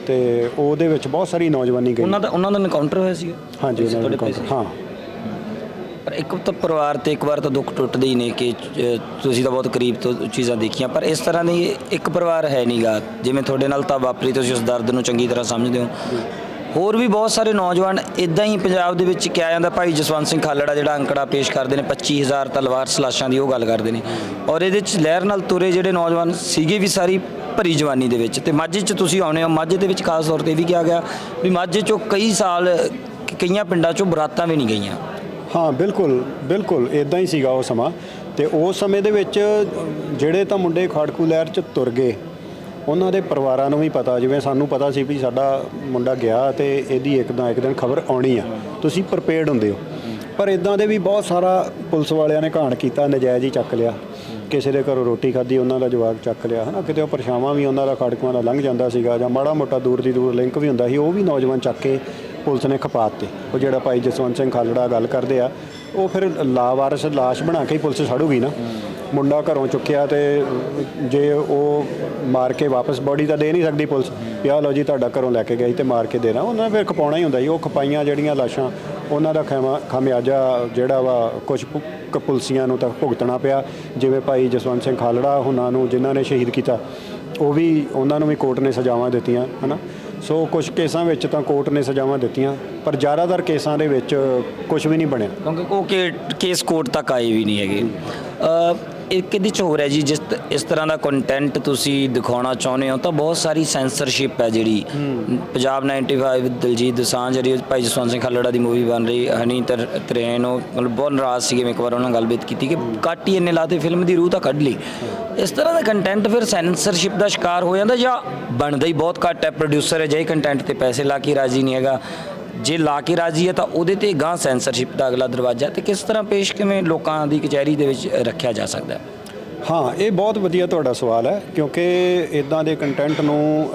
Speaker 1: ਤੇ ਉਹਦੇ ਵਿੱਚ ਬਹੁਤ ਸਾਰੀ ਨੌਜਵਾਨੀ ਗਈ।
Speaker 2: ਉਹਨਾਂ ਦਾ ਉਹਨਾਂ ਦਾ ਐਨਕਾਊਂਟਰ ਹੋਇਆ ਸੀਗਾ?
Speaker 1: ਹਾਂਜੀ ਉਹਨਾਂ
Speaker 2: ਸੀ?
Speaker 1: ਹਾਂ।
Speaker 2: ਇੱਕ ਤਾਂ ਪਰਿਵਾਰ ਤੇ ਇੱਕ ਵਾਰ ਤਾਂ ਦੁੱਖ ਟੁੱਟਦੇ ਹੀ ਨੇ ਕਿ ਤੁਸੀਂ ਤਾਂ ਬਹੁਤ ਕਰੀਬ ਤੋਂ ਚੀਜ਼ਾਂ ਦੇਖੀਆਂ, ਪਰ ਇਸ ਤਰ੍ਹਾਂ ਦੀ ਇੱਕ ਪਰਿਵਾਰ ਹੈ ਨਹੀਂਗਾ ਜਿਵੇਂ ਤੁਹਾਡੇ ਨਾਲ ਤਾਂ ਵਾਪਰੀ, ਤੁਸੀਂ ਉਸ ਦਰਦ ਨੂੰ ਚੰਗੀ ਤਰ੍ਹਾਂ ਸਮਝਦੇ ਹੋ। ਹੋਰ ਵੀ ਬਹੁਤ ਸਾਰੇ ਨੌਜਵਾਨ ਇਦਾਂ ਹੀ ਪੰਜਾਬ ਦੇ ਵਿੱਚ ਕਿਹਾ ਜਾਂਦਾ, ਭਾਈ ਜਸਵੰਤ ਸਿੰਘ ਖਾਲੜਾ ਜਿਹੜਾ ਅੰਕੜਾ ਪੇਸ਼ ਕਰਦੇ ਨੇ 25000 ਤਲਵਾਰ ਸਲਾਸ਼ਾਂ ਦੀ ਉਹ ਗੱਲ ਕਰਦੇ ਨੇ। ਔਰ ਇਹਦੇ ਵਿੱਚ ਲਹਿਰ ਨਾਲ ਤੁਰੇ ਜਿਹੜੇ ਨੌਜਵਾਨ ਸੀਗੇ ਵੀ ਸਾਰੀ ਭਰੀ ਜਵਾਨੀ ਦੇ ਵਿੱਚ। ਤੇ ਮਾਝੇ 'ਚ ਤੁਸੀਂ ਆਉਣੇ ਹੋ, ਮਾਝੇ ਦੇ ਵਿੱਚ ਖਾਸ ਤੌਰ ਤੇ ਇਹ ਵੀ ਕਿਹਾ ਗਿਆ ਵੀ ਮਾਝੇ 'ਚੋਂ ਕਈ ਸਾਲ ਕਈਆਂ ਪਿੰਡਾਂ 'ਚੋਂ ਬਰਾਤਾਂ ਵੀ ਨਹੀਂ ਗਈਆਂ।
Speaker 1: ਹਾਂ, ਬਿਲਕੁਲ ਬਿਲਕੁਲ ਇਦਾਂ ਹੀ ਸੀਗਾ ਉਹ ਸਮਾਂ। ਤੇ ਉਸ ਸਮੇਂ ਦੇ ਵਿੱਚ ਜਿਹੜੇ ਤਾਂ ਮੁੰਡੇ ਖਾੜਕੂ ਲਹਿਰ ਚ ਤੁਰ ਗਏ, ਉਹਨਾਂ ਦੇ ਪਰਿਵਾਰਾਂ ਨੂੰ ਵੀ ਪਤਾ, ਜਿਵੇਂ ਸਾਨੂੰ ਪਤਾ ਸੀ ਵੀ ਸਾਡਾ ਮੁੰਡਾ ਗਿਆ ਤੇ ਇਹਦੀ ਇੱਕ ਨਾ ਇੱਕ ਦਿਨ ਖਬਰ ਆਉਣੀ ਆ। ਤੁਸੀਂ ਪ੍ਰਪੇਅਰਡ ਹੁੰਦੇ ਹੋ। ਪਰ ਇਦਾਂ ਦੇ ਵੀ ਬਹੁਤ ਸਾਰਾ ਪੁਲਿਸ ਵਾਲਿਆਂ ਨੇ ਘਾਣ ਕੀਤਾ, ਨਜਾਇਜ਼ ਹੀ ਚੱਕ ਲਿਆ। ਕਿਸੇ ਦੇ ਘਰੋਂ ਰੋਟੀ ਖਾਧੀ, ਉਹਨਾਂ ਦਾ ਜਵਾਬ ਚੱਕ ਲਿਆ, ਹਨਾ? ਕਿਤੇ ਉਹ ਪਰਛਾਵਾਂ ਵੀ ਉਹਨਾਂ ਦਾ, ਖੜਕੂਆਂ ਦਾ ਲੰਘ ਜਾਂਦਾ ਸੀਗਾ ਜਾਂ ਮਾੜਾ ਮੋਟਾ ਦੂਰ ਦੀ ਦੂਰ ਲਿੰਕ ਵੀ ਹੁੰਦਾ ਸੀ, ਉਹ ਵੀ ਨੌਜਵਾਨ ਚੱਕ ਕੇ ਪੁਲਿਸ ਨੇ ਖਪਾ ਖਪਾਤੇ। ਉਹ ਜਿਹੜਾ ਭਾਈ ਜਸਵੰਤ ਸਿੰਘ ਖਾਲੜਾ ਗੱਲ ਕਰਦੇ ਆ, ਉਹ ਫਿਰ ਲਾਵਾਰਸ ਲਾਸ਼ ਬਣਾ ਕੇ ਹੀ ਪੁਲਿਸ ਛੜੂਗੀ ਨਾ। ਮੁੰਡਾ ਘਰੋਂ ਚੁੱਕਿਆ ਤੇ ਜੇ ਉਹ ਮਾਰ ਕੇ ਵਾਪਸ ਬੋਡੀ ਤਾਂ ਦੇ ਨਹੀਂ ਸਕਦੀ ਪੁਲਿਸ। ਵੀ ਆਹ ਲਓ ਜੀ, ਤੁਹਾਡਾ ਘਰੋਂ ਲੈ ਕੇ ਗਈ ਤੇ ਮਾਰ ਕੇ ਦੇਣਾ। ਉਹਨਾਂ ਨੇ ਫਿਰ ਖਪਾਉਣਾ ਹੀ ਹੁੰਦਾ ਜੀ। ਉਹ ਖਪਾਈਆਂ ਜਿਹੜੀਆਂ ਲਾਸ਼ਾਂ, ਉਹਨਾਂ ਦਾ ਖੈਮਾ ਖਾਮਿਆਜਾ ਜਿਹੜਾ ਵਾ ਕੁਝ ਪੁਲਸੀਆਂ ਨੂੰ ਤਾਂ ਭੁਗਤਣਾ ਪਿਆ। ਜਿਵੇਂ ਭਾਈ ਜਸਵੰਤ ਸਿੰਘ ਖਾਲੜਾ ਉਹਨਾਂ ਨੂੰ ਜਿਨ੍ਹਾਂ ਨੇ ਸ਼ਹੀਦ ਕੀਤਾ, ਉਹ ਵੀ ਉਹਨਾਂ ਨੂੰ ਵੀ ਕੋਰਟ ਨੇ ਸਜ਼ਾਵਾਂ ਦਿੱਤੀਆਂ, ਹਨਾ। ਸੋ ਕੁਝ ਕੇਸਾਂ ਵਿੱਚ ਤਾਂ ਕੋਰਟ ਨੇ ਸਜ਼ਾਵਾਂ ਦਿੱਤੀਆਂ ਪਰ ਜ਼ਿਆਦਾਤਰ ਕੇਸਾਂ ਦੇ ਵਿੱਚ ਕੁਝ ਵੀ ਨਹੀਂ ਬਣਿਆ।
Speaker 2: ਕਿਉਂਕਿ ਉਹ ਕੇ ਕੇਸ ਕੋਰਟ ਤੱਕ ਆਏ ਵੀ ਨਹੀਂ ਹੈਗੇ। ਅ, ਇੱਕ ਇਹਦੇ ਚ ਹੈ ਜੀ? ਜਿਸ ਇਸ ਤਰ੍ਹਾਂ ਦਾ ਕੰਟੈਂਟ ਤੁਸੀਂ ਦਿਖਾਉਣਾ ਚਾਹੁੰਦੇ ਹੋ ਤਾਂ ਬਹੁਤ ਸਾਰੀ ਸੈਂਸਰਸ਼ਿਪ ਹੈ ਜਿਹੜੀ। ਪੰਜਾਬ 95 ਦਲਜੀਤ ਦੋਸਾਂਝ ਜਿਹੜੀ ਭਾਈ ਜਸਵੰਤ ਸਿੰਘ ਖਾਲੜਾ ਦੀ ਮੂਵੀ ਬਣ ਰਹੀ ਹਨੀ ਤਰ ਤਰੇਨ ਉਹ ਮਤਲਬ ਬਹੁਤ ਨਾਰਾਜ਼ ਸੀਗੇ ਮੈਂ ਇੱਕ ਵਾਰ ਉਹਨਾਂ ਨਾਲ ਗੱਲਬਾਤ ਕੀਤੀ ਕਿ ਕੱਟ ਹੀ ਇੰਨੇ ਲਾਤੇ ਫਿਲਮ ਦੀ ਰੂਹ ਤਾਂ ਕੱਢ ਲਈ। ਇਸ ਤਰ੍ਹਾਂ ਦਾ ਕੰਟੈਂਟ ਫਿਰ ਸੈਂਸਰਸ਼ਿਪ ਦਾ ਸ਼ਿਕਾਰ ਹੋ ਜਾਂਦਾ ਜਾਂ ਬਣਦਾ ਹੀ ਬਹੁਤ ਘੱਟ ਹੈ ਪ੍ਰੋਡਿਊਸਰ ਅਜਿਹੇ ਕੰਟੈਂਟ ਤੇ ਪੈਸੇ ਲਾ ਕੇ ਰਾਜੀ ਨਹੀਂ ਹੈਗਾ। ਜੇ ਲਾ ਕੇ ਰਾਜੀ ਹੈ ਤਾਂ ਉਹਦੇ ਤੇ ਗਾਂ ਸੈਂਸਰਸ਼ਿਪ ਦਾ ਅਗਲਾ ਦਰਵਾਜ਼ਾ ਤੇ ਕਿਸ ਤਰ੍ਹਾਂ ਪੇਸ਼ ਕਿਵੇਂ ਲੋਕਾਂ ਦੀ ਕਚਹਿਰੀ ਦੇ ਵਿੱਚ ਰੱਖਿਆ ਜਾ ਸਕਦਾ ਹੈ?
Speaker 1: ਹਾਂ, ਇਹ ਬਹੁਤ ਵਧੀਆ ਤੁਹਾਡਾ ਸਵਾਲ ਹੈ, ਕਿਉਂਕਿ ਇਦਾਂ ਦੇ ਕੰਟੈਂਟ ਨੂੰ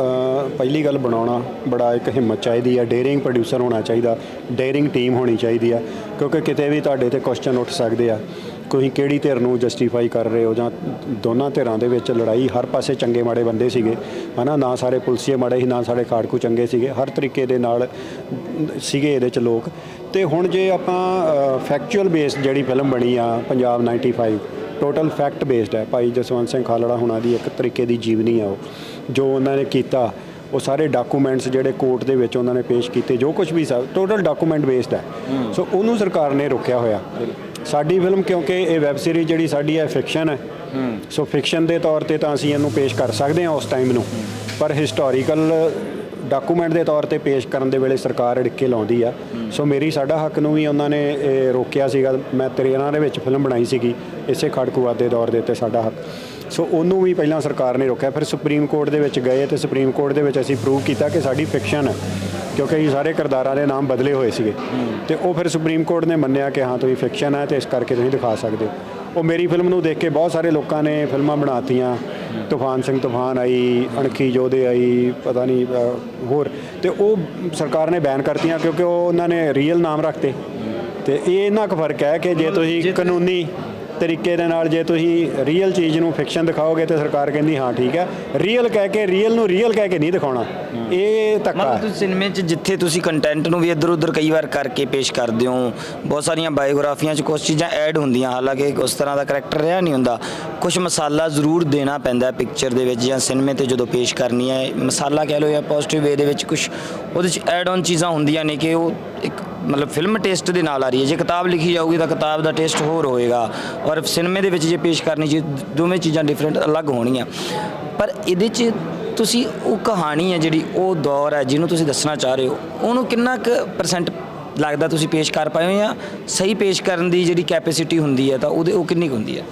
Speaker 1: ਪਹਿਲੀ ਗੱਲ ਬਣਾਉਣਾ ਬੜਾ ਇੱਕ ਹਿੰਮਤ ਚਾਹੀਦੀ ਹੈ। ਡੇਅਰਿੰਗ ਪ੍ਰੋਡਿਊਸਰ ਹੋਣਾ ਚਾਹੀਦਾ ਡੇਅਰਿੰਗ ਟੀਮ ਹੋਣੀ ਚਾਹੀਦੀ ਹੈ, ਕਿਉਂਕਿ ਕਿਤੇ ਵੀ ਤੁਹਾਡੇ ਤੇ ਕੁਐਸਚਨ ਉੱਠ ਸਕਦੇ ਆ। ਤੁਸੀਂ ਕਿਹੜੀ ਧਿਰ ਨੂੰ ਜਸਟੀਫਾਈ ਕਰ ਰਹੇ ਹੋ ਜਾਂ ਦੋਨਾਂ ਧਿਰਾਂ ਦੇ ਵਿੱਚ ਲੜਾਈ ਹਰ ਪਾਸੇ ਚੰਗੇ ਮਾੜੇ ਬੰਦੇ ਸੀਗੇ ਹਨਾ? ਨਾ ਸਾਰੇ ਪੁਲਸੀਏ ਮਾੜੇ ਸੀ ਨਾ ਸਾਰੇ ਖਾੜਕੂ ਚੰਗੇ ਸੀਗੇ। ਹਰ ਤਰੀਕੇ ਦੇ ਨਾਲ ਸੀਗੇ ਇਹਦੇ ਚ ਲੋਕ। ਤੇ ਹੁਣ ਜੇ ਆਪਾਂ ਫੈਕਚੁਅਲ ਬੇਸ ਜਿਹੜੀ ਫਿਲਮ ਬਣੀ ਆ ਪੰਜਾਬ 95 ਟੋਟਲ ਫੈਕਟ ਬੇਸਡ ਹੈ। ਭਾਈ ਜਸਵੰਤ ਸਿੰਘ ਖਾਲੜਾ ਹੁਣਾਂ ਦੀ ਇੱਕ ਤਰੀਕੇ ਦੀ ਜੀਵਨੀ ਆ ਉਹ। ਜੋ ਉਹਨਾਂ ਨੇ ਕੀਤਾ ਉਹ ਸਾਰੇ ਡਾਕੂਮੈਂਟਸ ਜਿਹੜੇ ਕੋਰਟ ਦੇ ਵਿੱਚ ਉਹਨਾਂ ਨੇ ਪੇਸ਼ ਕੀਤੇ ਜੋ ਕੁਝ ਵੀ ਸਭ ਟੋਟਲ ਡਾਕੂਮੈਂਟ ਬੇਸਡ ਹੈ। ਸੋ ਉਹਨੂੰ ਸਰਕਾਰ ਨੇ ਰੋਕਿਆ ਹੋਇਆ। ਸਾਡੀ ਫਿਲਮ ਕਿਉਂਕਿ ਇਹ ਵੈਬ ਸੀਰੀਜ਼ ਜਿਹੜੀ ਸਾਡੀ ਹੈ ਫਿਕਸ਼ਨ ਹੈ। ਸੋ ਫਿਕਸ਼ਨ ਦੇ ਤੌਰ ਤੇ ਤਾਂ ਅਸੀਂ ਇਹਨੂੰ ਪੇਸ਼ ਕਰ ਸਕਦੇ ਹਾਂ ਉਸ ਟਾਈਮ ਨੂੰ। ਪਰ ਹਿਸਟੋਰੀਕਲ ਡਾਕੂਮੈਂਟ ਦੇ ਤੌਰ ਤੇ ਪੇਸ਼ ਕਰਨ ਦੇ ਵੇਲੇ ਸਰਕਾਰ ਅੜਿੱਕੇ ਲਾਉਂਦੀ ਆ। ਸੋ ਮੇਰੀ ਸਾਡਾ ਹੱਕ ਨੂੰ ਵੀ ਉਹਨਾਂ ਨੇ ਰੋਕਿਆ ਸੀਗਾ। ਮੈਂ ਤੇਰੇਨਾਂ ਦੇ ਵਿੱਚ ਫਿਲਮ ਬਣਾਈ ਸੀਗੀ। ਇਸੇ ਖੜਕੂਵਾਦ ਦੇ ਦੌਰ ਦੇ ਉੱਤੇ ਸਾਡਾ ਹੱਕ। ਸੋ ਉਹਨੂੰ ਵੀ ਪਹਿਲਾਂ ਸਰਕਾਰ ਨੇ ਰੋਕਿਆ। ਫਿਰ ਸੁਪਰੀਮ ਕੋਰਟ ਦੇ ਵਿੱਚ ਗਏ ਤੇ ਸੁਪਰੀਮ ਕੋਰਟ ਦੇ ਵਿੱਚ ਅਸੀਂ ਪ੍ਰੂਵ ਕੀਤਾ ਕਿ ਸਾਡੀ ਫਿਕਸ਼ਨ ਹੈ। ਕਿਉਂਕਿ ਇਹ ਸਾਰੇ ਕਿਰਦਾਰਾਂ ਦੇ ਨਾਮ ਬਦਲੇ ਹੋਏ ਸੀਗੇ। ਤੇ ਉਹ ਫਿਰ ਸੁਪਰੀਮ ਕੋਰਟ ਨੇ ਮੰਨਿਆ ਕਿ ਹਾਂ ਤੁਸੀਂ ਫਿਕਸ਼ਨ ਹੈ ਤੇ ਇਸ ਕਰਕੇ ਤੁਸੀਂ ਦਿਖਾ ਸਕਦੇ ਹੋ। ਉਹ ਮੇਰੀ ਫਿਲਮ ਨੂੰ ਦੇਖ ਕੇ ਬਹੁਤ ਸਾਰੇ ਲੋਕਾਂ ਨੇ ਫਿਲਮਾਂ ਬਣਾਤੀਆਂ। ਤੂਫਾਨ ਸਿੰਘ ਤੂਫਾਨ ਆਈ ਅਣਖੀ ਜੋਧੇ ਆਈ ਪਤਾ ਨਹੀਂ ਹੋਰ। ਤੇ ਉਹ ਸਰਕਾਰ ਨੇ ਬੈਨ ਕਰਤੀਆਂ ਕਿਉਂਕਿ ਉਹ ਉਹਨਾਂ ਨੇ ਰੀਅਲ ਨਾਮ ਰੱਖਤੇ। ਤੇ ਇਹ ਇੰਨਾ ਕੁ ਫ਼ਰਕ ਹੈ ਕਿ ਜੇ ਤੁਸੀਂ ਕਾਨੂੰਨੀ ਤਰੀਕੇ ਦੇ ਨਾਲ ਜੇ ਤੁਸੀਂ ਰੀਅਲ ਚੀਜ਼ ਨੂੰ ਫਿਕਸ਼ਨ ਦਿਖਾਓਗੇ ਤੇ ਸਰਕਾਰ ਕਹਿੰਦੀ ਹਾਂ ਠੀਕ ਹੈ। ਰੀਅਲ ਕਹਿ ਕੇ ਰੀਅਲ ਨੂੰ ਰੀਅਲ ਕਹਿ ਕੇ ਨਹੀਂ ਦਿਖਾਉਣਾ। ਇਹ ਧੱਕਾ
Speaker 2: ਮਤਲਬ ਤੁਸੀਂ ਸਿਨੇਮੇ 'ਚ ਜਿੱਥੇ ਤੁਸੀਂ ਕੰਟੈਂਟ ਨੂੰ ਵੀ ਇੱਧਰ ਉੱਧਰ ਕਈ ਵਾਰ ਕਰਕੇ ਪੇਸ਼ ਕਰਦੇ ਹੋ ਬਹੁਤ ਸਾਰੀਆਂ ਬਾਇਓਗ੍ਰਾਫੀਆਂ 'ਚ ਕੁਝ ਚੀਜ਼ਾਂ ਐਡ ਹੁੰਦੀਆਂ ਹਾਲਾਂਕਿ ਉਸ ਤਰ੍ਹਾਂ ਦਾ ਕਰੈਕਟਰ ਰਿਹਾ ਨਹੀਂ ਹੁੰਦਾ। ਕੁਝ ਮਸਾਲਾ ਜ਼ਰੂਰ ਦੇਣਾ ਪੈਂਦਾ ਪਿਕਚਰ ਦੇ ਵਿੱਚ ਜਾਂ ਸਿਨੇਮੇ ਤੇ ਜਦੋਂ ਪੇਸ਼ ਕਰਨੀ ਹੈ। ਮਸਾਲਾ ਕਹਿ ਲਓ ਜਾਂ ਪੋਜ਼ਿਟਿਵ ਵੇ ਦੇ ਵਿੱਚ ਕੁਝ ਉਹਦੇ 'ਚ ਐਡ ਔਨ ਚੀਜ਼ਾਂ ਹੁੰਦੀਆਂ ਨੇ ਕਿ ਉਹ ਇੱਕ ਮਤਲਬ ਫਿਲਮ ਟੇਸਟ ਦੇ ਨਾਲ ਆ ਰਹੀ ਹੈ। ਜੇ ਕਿਤਾਬ ਲਿਖੀ ਜਾਊਗੀ ਤਾਂ ਕਿਤਾਬ ਦਾ ਟੇਸਟ ਹੋਰ ਹੋਏਗਾ ਔਰ ਸਿਨੇਮੇ ਦੇ ਵਿੱਚ ਜੇ ਪੇਸ਼ ਕਰਨੀ ਜੀ, ਦੋਵੇਂ ਚੀਜ਼ਾਂ ਡਿਫਰੈਂਟ ਅਲੱਗ ਹੋਣੀਆਂ ਪਰ ਇਹਦੇ 'ਚ ਤੁਸੀਂ ਉਹ ਕਹਾਣੀ ਹੈ ਜਿਹੜੀ ਉਹ ਦੌਰ ਹੈ ਜਿਹਨੂੰ ਤੁਸੀਂ ਦੱਸਣਾ ਚਾਹ ਰਹੇ ਹੋ, ਉਹਨੂੰ ਕਿੰਨਾ ਕੁ ਪਰਸੈਂਟ ਲੱਗਦਾ ਤੁਸੀਂ ਪੇਸ਼ ਕਰ ਪਾਏ ਹੋ ਜਾਂ ਸਹੀ ਪੇਸ਼ ਕਰਨ ਦੀ ਜਿਹੜੀ ਕੈਪੈਸਿਟੀ ਹੁੰਦੀ ਹੈ ਤਾਂ ਉਹਦੇ, ਉਹ ਕਿੰਨੀ ਕੁ ਹੁੰਦੀ ਹੈ?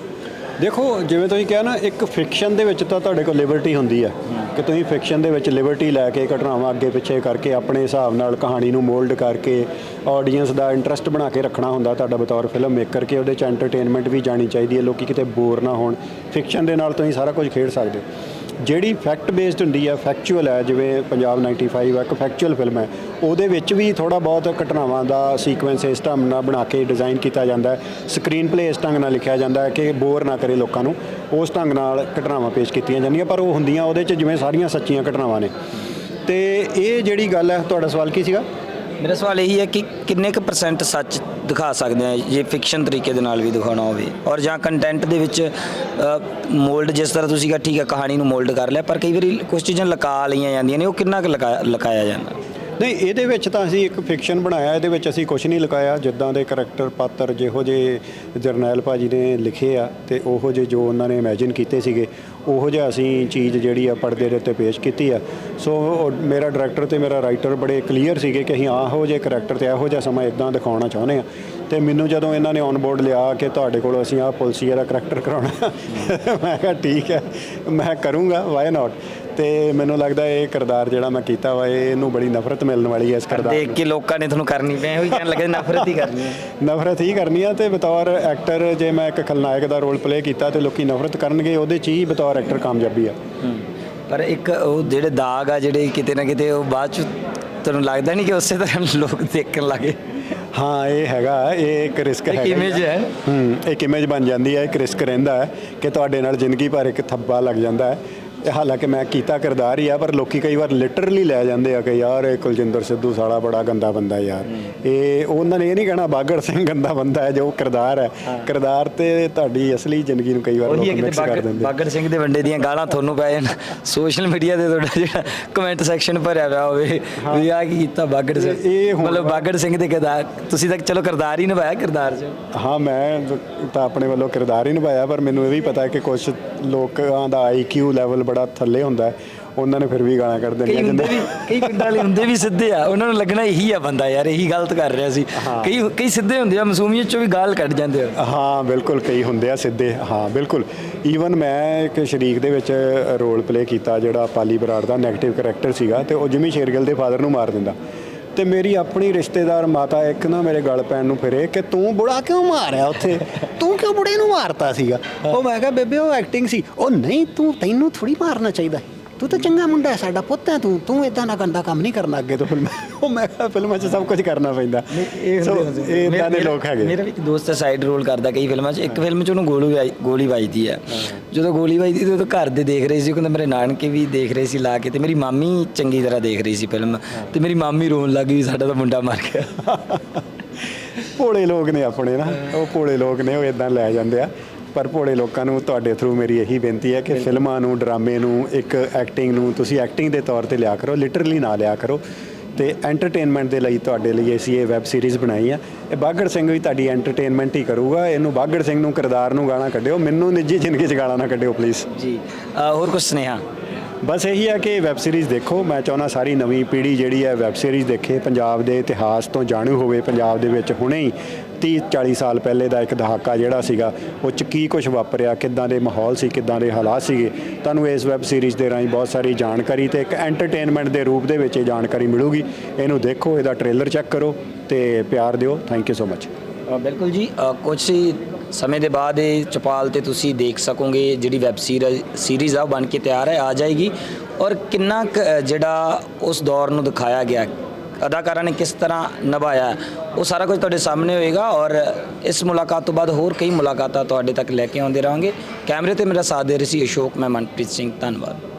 Speaker 1: ਦੇਖੋ, ਜਿਵੇਂ ਤੁਸੀਂ ਕਿਹਾ ਨਾ, ਇੱਕ ਫਿਕਸ਼ਨ ਦੇ ਵਿੱਚ ਤਾਂ ਤੁਹਾਡੇ ਕੋਲ ਲਿਬਰਟੀ ਹੁੰਦੀ ਹੈ ਕਿ ਤੁਸੀਂ ਫਿਕਸ਼ਨ ਦੇ ਵਿੱਚ ਲਿਬਰਟੀ ਲੈ ਕੇ ਘਟਨਾਵਾਂ ਅੱਗੇ ਪਿੱਛੇ ਕਰਕੇ ਆਪਣੇ ਹਿਸਾਬ ਨਾਲ ਕਹਾਣੀ ਨੂੰ ਮੋਲਡ ਕਰਕੇ ਆਡੀਅנס ਦਾ ਇੰਟਰਸਟ ਬਣਾ ਕੇ ਰੱਖਣਾ ਹੁੰਦਾ ਤੁਹਾਡਾ ਬਤੌਰ ਫਿਲਮ ਮੇਕਰ ਕੇ ਉਹਦੇ ਚ ਐਂਟਰਟੇਨਮੈਂਟ ਵੀ ਜਾਣੀ ਚਾਹੀਦੀ ਹੈ, ਲੋਕੀ ਕਿਤੇ ਬੋਰ ਨਾ ਹੋਣ। ਫਿਕਸ਼ਨ ਦੇ ਨਾਲ ਤੁਸੀਂ ਸਾਰਾ ਕੁਝ ਖੇਡ ਸਕਦੇ ਹੋ। ਜਿਹੜੀ ਫੈਕਟ ਬੇਸਡ ਹੁੰਦੀ ਹੈ ਫੈਕਚੁਅਲ ਹੈ ਜਿਵੇਂ ਪੰਜਾਬ 95 ਹੈ ਇੱਕ ਫੈਕਚੁਅਲ ਫਿਲਮ ਹੈ ਉਹਦੇ ਵਿੱਚ ਵੀ ਥੋੜਾ ਬਹੁਤ ਘਟਨਾਵਾਂ ਦਾ ਸੀਕੁਐਂਸ ਇਸ ਢੰਗ ਨਾਲ ਬਣਾ ਕੇ ਡਿਜ਼ਾਈਨ ਕੀਤਾ ਜਾਂਦਾ ਹੈ। ਸਕਰੀਨ ਪਲੇ ਇਸ ਢੰਗ ਨਾਲ ਲਿਖਿਆ ਜਾਂਦਾ ਹੈ ਕਿ ਬੋਰ ਨਾ ਕਰੇ ਲੋਕਾਂ ਨੂੰ। ਉਸ ਢੰਗ ਨਾਲ ਘਟਨਾਵਾਂ ਪੇਸ਼ ਕੀਤੀਆਂ ਜਾਂਦੀਆਂ, ਪਰ ਉਹ ਹੁੰਦੀਆਂ ਉਹਦੇ 'ਚ ਜਿਵੇਂ ਸਾਰੀਆਂ ਸੱਚੀਆਂ ਘਟਨਾਵਾਂ ਨੇ। ਤੇ ਇਹ ਜਿਹੜੀ ਗੱਲ ਹੈ, ਤੁਹਾਡਾ ਸਵਾਲ ਕੀ ਸੀਗਾ?
Speaker 2: ਮੇਰਾ ਸਵਾਲ ਇਹੀ ਹੈ ਕਿ ਕਿੰਨੇ ਕੁ ਪਰਸੈਂਟ ਸੱਚ ਦਿਖਾ ਸਕਦੇ ਆ ਜੇ ਫਿਕਸ਼ਨ ਤਰੀਕੇ ਦੇ ਨਾਲ ਵੀ ਦਿਖਾਉਣਾ ਹੋਵੇ? ਔਰ ਜਾਂ ਕੰਟੈਂਟ ਦੇ ਵਿੱਚ ਮੋਲਡ ਜਿਸ ਤਰ੍ਹਾਂ ਤੁਸੀਂ ਕਿਹਾ, ਠੀਕ ਹੈ, ਕਹਾਣੀ ਨੂੰ ਮੋਲਡ ਕਰ ਲਿਆ, ਪਰ ਕਈ ਵਾਰੀ ਕੁਝ ਚੀਜ਼ਾਂ ਲਕਾ ਲਈਆਂ ਜਾਂਦੀਆਂ ਨੇ, ਉਹ ਕਿੰਨਾ ਕੁ ਲਕਾਇਆ ਲਕਾਇਆ ਜਾਂਦਾ?
Speaker 1: ਨਹੀਂ, ਇਹਦੇ ਵਿੱਚ ਤਾਂ ਅਸੀਂ ਇੱਕ ਫਿਕਸ਼ਨ ਬਣਾਇਆ, ਇਹਦੇ ਵਿੱਚ ਅਸੀਂ ਕੁਝ ਨਹੀਂ ਲਗਾਇਆ ਜਿੱਦਾਂ ਦੇ ਕਰੈਕਟਰ ਪਾਤਰ ਜਿਹੋ ਜਿਹੇ ਜਰਨੈਲ ਭਾਜੀ ਨੇ ਲਿਖੇ ਆ, ਤੇ ਉਹੋ ਜਿਹੇ ਜੋ ਉਹਨਾਂ ਨੇ ਇਮੇਜਿਨ ਕੀਤੇ ਸੀਗੇ ਉਹੋ ਜਿਹਾ ਅਸੀਂ ਚੀਜ਼ ਜਿਹੜੀ ਆ ਪਰਦੇ ਦੇ ਉੱਤੇ ਪੇਸ਼ ਕੀਤੀ ਆ। ਸੋ ਉਹ ਮੇਰਾ ਡਾਇਰੈਕਟਰ ਤੇ ਮੇਰਾ ਰਾਈਟਰ ਬੜੇ ਕਲੀਅਰ ਸੀਗੇ ਕਿ ਅਸੀਂ ਆਹੋ ਜਿਹੇ ਕਰੈਕਟਰ ਤੇ ਇਹੋ ਜਿਹਾ ਸਮਾਂ ਇਦਾਂ ਦਿਖਾਉਣਾ ਚਾਹੁੰਦੇ ਆ। ਤੇ ਮੈਨੂੰ ਜਦੋਂ ਇਹਨਾਂ ਨੇ ਔਨ ਬੋਰਡ ਲਿਆ ਕਿ ਤੁਹਾਡੇ ਕੋਲ ਅਸੀਂ ਆਹ ਪੁਲਸੀਏ ਦਾ ਕਰੈਕਟਰ ਕਰਾਉਣਾ, ਮੈਂ ਕਿਹਾ ਠੀਕ ਹੈ, ਮੈਂ ਕਰੂੰਗਾ ਵਾਈ ਨਾਟ ਤੇ ਮੈਨੂੰ ਲੱਗਦਾ ਇਹ ਕਿਰਦਾਰ ਜਿਹੜਾ ਮੈਂ ਕੀਤਾ ਵਾ ਇਹ ਇਹਨੂੰ ਬੜੀ ਨਫ਼ਰਤ ਮਿਲਣ ਵਾਲੀ ਹੈ ਇਸ ਕਿਰਦਾਰ
Speaker 2: ਦੇਖ ਕੇ ਲੋਕਾਂ ਨੇ ਤੁਹਾਨੂੰ ਕਰਨੀ ਪਈ ਉਹੀ ਕਹਿਣ ਲੱਗੇ ਨਫ਼ਰਤ ਹੀ (laughs) ਕਰਨੀ ਹੈ।
Speaker 1: ਨਫ਼ਰਤ ਹੀ ਕਰਨੀ ਆ ਤੇ ਬਤੌਰ ਐਕਟਰ ਜੇ ਮੈਂ ਇੱਕ ਖਲਨਾਇਕ ਦਾ ਰੋਲ ਪਲੇ ਕੀਤਾ ਤੇ ਲੋਕੀ ਨਫ਼ਰਤ ਕਰਨਗੇ ਉਹਦੇ ਚ ਹੀ ਬਤੌਰ ਐਕਟਰ ਕਾਮਯਾਬੀ ਆ।
Speaker 2: ਪਰ ਇੱਕ ਉਹ ਜਿਹੜੇ ਦਾਗ ਆ ਜਿਹੜੇ ਕਿਤੇ ਨਾ ਕਿਤੇ ਉਹ ਬਾਅਦ ਚ ਤੁਹਾਨੂੰ ਲੱਗਦਾ ਨਹੀਂ ਕਿ ਉਸੇ ਤਰ੍ਹਾਂ ਲੋਕ ਦੇਖਣ ਲੱਗੇ?
Speaker 1: ਹਾਂ ਇਹ ਹੈਗਾ ਇਹ ਇੱਕ ਰਿਸਕ
Speaker 2: ਇੱਕ
Speaker 1: ਹੀ ਆ।
Speaker 2: image ਹੈ।
Speaker 1: ਹੂੰ ਇੱਕ ਇਮੇਜ ਬਣ ਜਾਂਦੀ ਹੈ ਇੱਕ ਰਿਸਕ ਰਹਿੰਦਾ ਹੈ ਕਿ ਤੁਹਾਡੇ ਨਾਲ ਜ਼ਿੰਦਗੀ ਭਰ ਇੱਕ ਥੱਬਾ ਲੱਗ ਜਾਂਦਾ ਹੈ। ਇਹ ਹਾਲਾਂਕਿ ਮੈਂ ਕੀਤਾ ਕਿਰਦਾਰ ਹੀ ਆ ਪਰ ਲੋਕੀ ਕਈ ਵਾਰ ਲਿਟਰਲੀ ਲੈ ਜਾਂਦੇ ਆ ਕਿ ਯਾਰ ਇਹ ਕੁਲਜਿੰਦਰ ਸਿੱਧੂ ਸਾਲਾ ਬੜਾ ਗੰਦਾ ਬੰਦਾ ਯਾਰ। ਇਹ ਉਹਨਾਂ ਨੇ ਇਹ ਨਹੀਂ ਕਹਿਣਾ ਬਾਗੜ ਸਿੰਘ ਗੰਦਾ ਬੰਦਾ ਹੈ ਜੋ ਕਿਰਦਾਰ ਹੈ। ਕਿਰਦਾਰ ਤੇ ਤੁਹਾਡੀ ਅਸਲੀ ਜ਼ਿੰਦਗੀ ਨੂੰ ਕਈ ਵਾਰ ਲੋਕ ਮਿਕਸ ਕਰ ਦਿੰਦੇ
Speaker 2: ਬਾਗੜ ਸਿੰਘ ਦੇ ਵੰਡੇ ਦੀਆਂ ਗਾਲਾਂ ਤੁਹਾਨੂੰ ਪੈ ਜਾਣ। ਸੋਸ਼ਲ ਮੀਡੀਆ ਤੇ ਤੁਹਾਡਾ ਜਿਹੜਾ ਕਮੈਂਟ ਸੈਕਸ਼ਨ ਭਰਿਆ ਪਿਆ ਹੋਵੇ ਵੀ ਆ ਕੀ ਕੀਤਾ ਬਾਗੜ ਸਿੰਘ।
Speaker 1: ਇਹ-
Speaker 2: ਮਤਲਬ ਬਾਗੜ ਸਿੰਘ ਦੇ ਕਿਰਦਾਰ ਤੁਸੀਂ ਤਾਂ ਚਲੋ ਕਿਰਦਾਰ ਹੀ ਨਿਭਾਇਆ ਕਿਰਦਾਰ ਚ।
Speaker 1: ਹਾਂ ਮੈਂ ਤਾਂ ਆਪਣੇ ਵੱਲੋਂ ਕਿਰਦਾਰ ਹੀ ਨਿਭਾਇਆ ਪਰ ਮੈਨੂੰ ਇਹ ਵੀ ਪਤਾ ਹੈ ਕਿ ਕੁਝ ਲੋਕਾਂ ਦਾ ਆਈਕਿਊ ਲੈਵਲ ਬੜਾ ਥੱਲੇ ਹੁੰਦਾ ਹੈ ਉਹਨਾਂ ਨੇ ਫਿਰ ਵੀ ਗਾਲਾਂ ਕੱਢ
Speaker 2: ਕਈ ਹੁੰਦੇ
Speaker 1: ਜਿੰਦੇ
Speaker 2: ਵੀ ਕਈ ਪਿੰਡਾਂ ਵਾਲੇ ਹੁੰਦੇ ਵੀ ਸਿੱਧੇ ਆ ਉਹਨਾਂ ਨੂੰ ਲੱਗਣਾ ਇਹੀ ਆ ਬੰਦਾ ਯਾਰ ਇਹੀ ਗਲਤ ਕਰ ਰਿਹਾ ਸੀ। ਕਈ ਕਈ ਸਿੱਧੇ ਹੁੰਦੇ ਆ ਮਾਸੂਮੀਅਤ ਚੋਂ ਵੀ ਗਾਲ ਕੱਢ ਜਾਂਦੇ ਆ।
Speaker 1: ਹਾਂ ਬਿਲਕੁਲ ਕਈ ਹੁੰਦੇ ਆ ਸਿੱਧੇ ਹਾਂ ਬਿਲਕੁਲ। ਈਵਨ ਮੈਂ ਇੱਕ ਸ਼ਰੀਕ ਦੇ ਵਿੱਚ ਰੋਲ ਪਲੇ ਕੀਤਾ ਜਿਹੜਾ ਪਾਲੀ ਬਰਾੜ ਦਾ 네ਗੇਟਿਵ ਕੈਰੈਕਟਰ ਸੀਗਾ ਤੇ ਉਹ ਜਿਮੀ ਸ਼ੇਰਗਿੱਲ ਦੇ ਫਾਦਰ ਨੂੰ ਮਾਰ ਦਿੰਦਾ। ਤੇ ਮੇਰੀ ਆਪਣੀ ਰਿਸ਼ਤੇਦਾਰ ਮਾਤਾ ਇੱਕ ਨਾ ਮੇਰੇ ਗਲ ਪੈਣ ਨੂੰ ਫਿਰੇ ਕਿ ਤੂੰ ਬੁੜਾ ਕਿਉਂ ਮਾਰਿਆ ਉੱਥੇ? ਤੂੰ ਕਿਉਂ ਬੁੜੇ ਨੂੰ ਮਾਰਤਾ ਸੀਗਾ? ਉਹ ਮੈਂ ਕਿਹਾ, ਬੇਬੇ, ਉਹ ਐਕਟਿੰਗ ਸੀ। ਉਹ, ਨਹੀਂ, ਤੂੰ, ਤੈਨੂੰ ਥੋੜੀ ਮਾਰਨਾ ਚਾਹੀਦਾ ਤੂੰ ਤਾਂ ਚੰਗਾ ਮੁੰਡਾ ਹੈ ਸਾਡਾ ਪੁੱਤ ਹੈ ਤੂੰ ਤੂੰ ਇਦਾਂ ਦਾ ਗੰਦਾ ਕੰਮ ਨਹੀਂ ਕਰਨਾ ਅੱਗੇ ਤੋਂ ਫਿਲਮ। ਉਹ ਮੈਂ ਕਿਹਾ ਫਿਲਮਾਂ 'ਚ ਸਭ ਕੁਝ ਕਰਨਾ ਪੈਂਦਾ। ਇਹ ਇਦਾਂ ਦੇ ਲੋਕ ਹੈਗੇ।
Speaker 2: ਮੇਰਾ ਵੀ ਇੱਕ ਦੋਸਤ ਸਾਈਡ ਰੋਲ ਕਰਦਾ ਕਈ ਫਿਲਮਾਂ 'ਚ। ਇੱਕ ਫਿਲਮ 'ਚ ਉਹਨੂੰ ਗੋਲੀ ਗੋਲੀ ਵੱਜਦੀ ਹੈ। ਜਦੋਂ ਗੋਲੀ ਵੱਜਦੀ ਤੇ ਉਹ ਘਰ ਦੇ ਦੇਖ ਰਹੇ ਸੀ। ਉਹ ਕਹਿੰਦਾ ਮੇਰੇ ਨਾਨਕੇ ਵੀ ਦੇਖ ਰਹੇ ਸੀ ਲਾ ਕੇ ਤੇ ਮੇਰੀ ਮਾਮੀ ਚੰਗੀ ਤਰ੍ਹਾਂ ਦੇਖ ਰਹੀ ਸੀ ਫਿਲਮ ਤੇ ਮੇਰੀ ਮਾਮੀ ਰੋਣ ਲੱਗ ਗਈ ਸਾਡਾ ਤਾਂ ਮੁੰਡਾ ਮਰ ਗਿਆ।
Speaker 1: ਭੋਲੇ ਲੋਕ ਨੇ ਆਪਣੇ ਨਾ। ਉਹ ਭੋਲੇ ਲੋਕ ਨੇ ਉਹ ਇਦਾਂ ਲੈ ਜਾਂਦੇ ਆ। ਪਰ ਭੋਲੇ ਲੋਕਾਂ ਨੂੰ ਤੁਹਾਡੇ ਥਰੂ ਮੇਰੀ ਇਹੀ ਬੇਨਤੀ ਹੈ ਕਿ ਫਿਲਮਾਂ ਨੂੰ ਡਰਾਮੇ ਨੂੰ ਇੱਕ ਐਕਟਿੰਗ ਨੂੰ ਤੁਸੀਂ ਐਕਟਿੰਗ ਦੇ ਤੌਰ ਤੇ ਲਿਆ ਕਰੋ ਲਿਟਰਲੀ ਨਾ ਲਿਆ ਕਰੋ ਤੇ ਐਂਟਰਟੇਨਮੈਂਟ ਦੇ ਲਈ ਤੁਹਾਡੇ ਲਈ ਅਸੀਂ ਇਹ ਵੈਬ ਸੀਰੀਜ਼ ਬਣਾਈ ਆ। ਇਹ ਬਾਗੜ ਸਿੰਘ ਵੀ ਤੁਹਾਡੀ ਐਂਟਰਟੇਨਮੈਂਟ ਹੀ ਕਰੂਗਾ ਇਹਨੂੰ ਬਾਗੜ ਸਿੰਘ ਨੂੰ ਕਿਰਦਾਰ ਨੂੰ ਗਾਲਾਂ ਕੱਢਿਓ ਮੈਨੂੰ ਨਿੱਜੀ ਜ਼ਿੰਦਗੀ 'ਚ ਗਾਲਾਂ ਨਾ ਕੱਢਿਓ ਪਲੀਜ਼
Speaker 2: ਜੀ ਹੋਰ ਕੁਝ ਸੁਨੇਹਾ?
Speaker 1: ਬਸ ਇਹੀ ਹੈ ਕਿ ਵੈਬ ਸੀਰੀਜ਼ ਦੇਖੋ ਮੈਂ ਚਾਹੁੰਦਾ ਸਾਰੀ ਨਵੀਂ ਪੀੜ੍ਹੀ ਜਿਹੜੀ ਹੈ ਵੈਬ ਸੀਰੀਜ਼ ਦੇਖੇ ਪੰਜਾਬ ਦੇ ਇਤਿਹਾਸ ਤੋਂ ਜਾਣੂ ਹੋਵੇ ਪੰਜਾਬ ਦੇ ਵਿੱਚ ਹੁਣੇ ਹੀ 30 40 ਸਾਲ ਪਹਿਲੇ ਦਾ ਇੱਕ ਦਹਾਕਾ ਜਿਹੜਾ ਸੀਗਾ ਉਹ ਚ ਕੀ ਕੁਝ ਵਾਪਰਿਆ ਕਿੱਦਾਂ ਦੇ ਮਾਹੌਲ ਸੀ ਕਿੱਦਾਂ ਦੇ ਹਾਲਾਤ ਸੀਗੇ ਤੁਹਾਨੂੰ ਇਸ ਵੈਬ ਸੀਰੀਜ਼ ਦੇ ਰਾਹੀਂ ਬਹੁਤ ਸਾਰੀ ਜਾਣਕਾਰੀ ਤੇ ਇੱਕ ਐਂਟਰਟੇਨਮੈਂਟ ਦੇ ਰੂਪ ਦੇ ਵਿੱਚ ਇਹ ਜਾਣਕਾਰੀ ਮਿਲੂਗੀ। ਇਹਨੂੰ ਦੇਖੋ ਇਹਦਾ ਟ੍ਰੇਲਰ ਚੈੱਕ ਕਰੋ ਤੇ ਪਿਆਰ ਦਿਓ। ਥੈਂਕ ਯੂ ਸੋ ਮਚ
Speaker 2: ਬਿਲਕੁਲ ਜੀ ਅ, ਕੁਛ ਹੀ ਸਮੇਂ ਦੇ ਬਾਅਦ ਇਹ ਚਪਾਲ ਤੇ ਤੁਸੀਂ ਦੇਖ ਸਕੋਗੇ ਜਿਹੜੀ ਵੈਬ ਸੀਰੀਜ਼ ਆ ਉਹ ਬਣ ਕੇ ਤਿਆਰ ਹੈ ਆ ਜਾਏਗੀ। ਔਰ ਕਿੰਨਾ ਕੁ, ਜਿਹੜਾ ਉਸ ਦੌਰ ਨੂੰ ਦਿਖਾਇਆ ਗਿਆ ਅਦਾਕਾਰਾਂ ਨੇ ਕਿਸ ਤਰ੍ਹਾਂ ਨਿਭਾਇਆ ਉਹ ਸਾਰਾ ਕੁਝ ਤੁਹਾਡੇ ਸਾਹਮਣੇ ਹੋਏਗਾ ਔਰ ਇਸ ਮੁਲਾਕਾਤ ਤੋਂ ਬਾਅਦ ਹੋਰ ਕਈ ਮੁਲਾਕਾਤਾਂ ਤੁਹਾਡੇ ਤੱਕ ਲੈ ਕੇ ਆਉਂਦੇ ਰਹਾਂਗੇ। ਕੈਮਰੇ ਤੇ ਮੇਰਾ ਸਾਥ ਦੇ ਰਹੀ ਸੀ ਅਸ਼ੋਕ, ਮੈਂ ਮਨਪ੍ਰੀਤ ਸਿੰਘ, ਧੰਨਵਾਦ।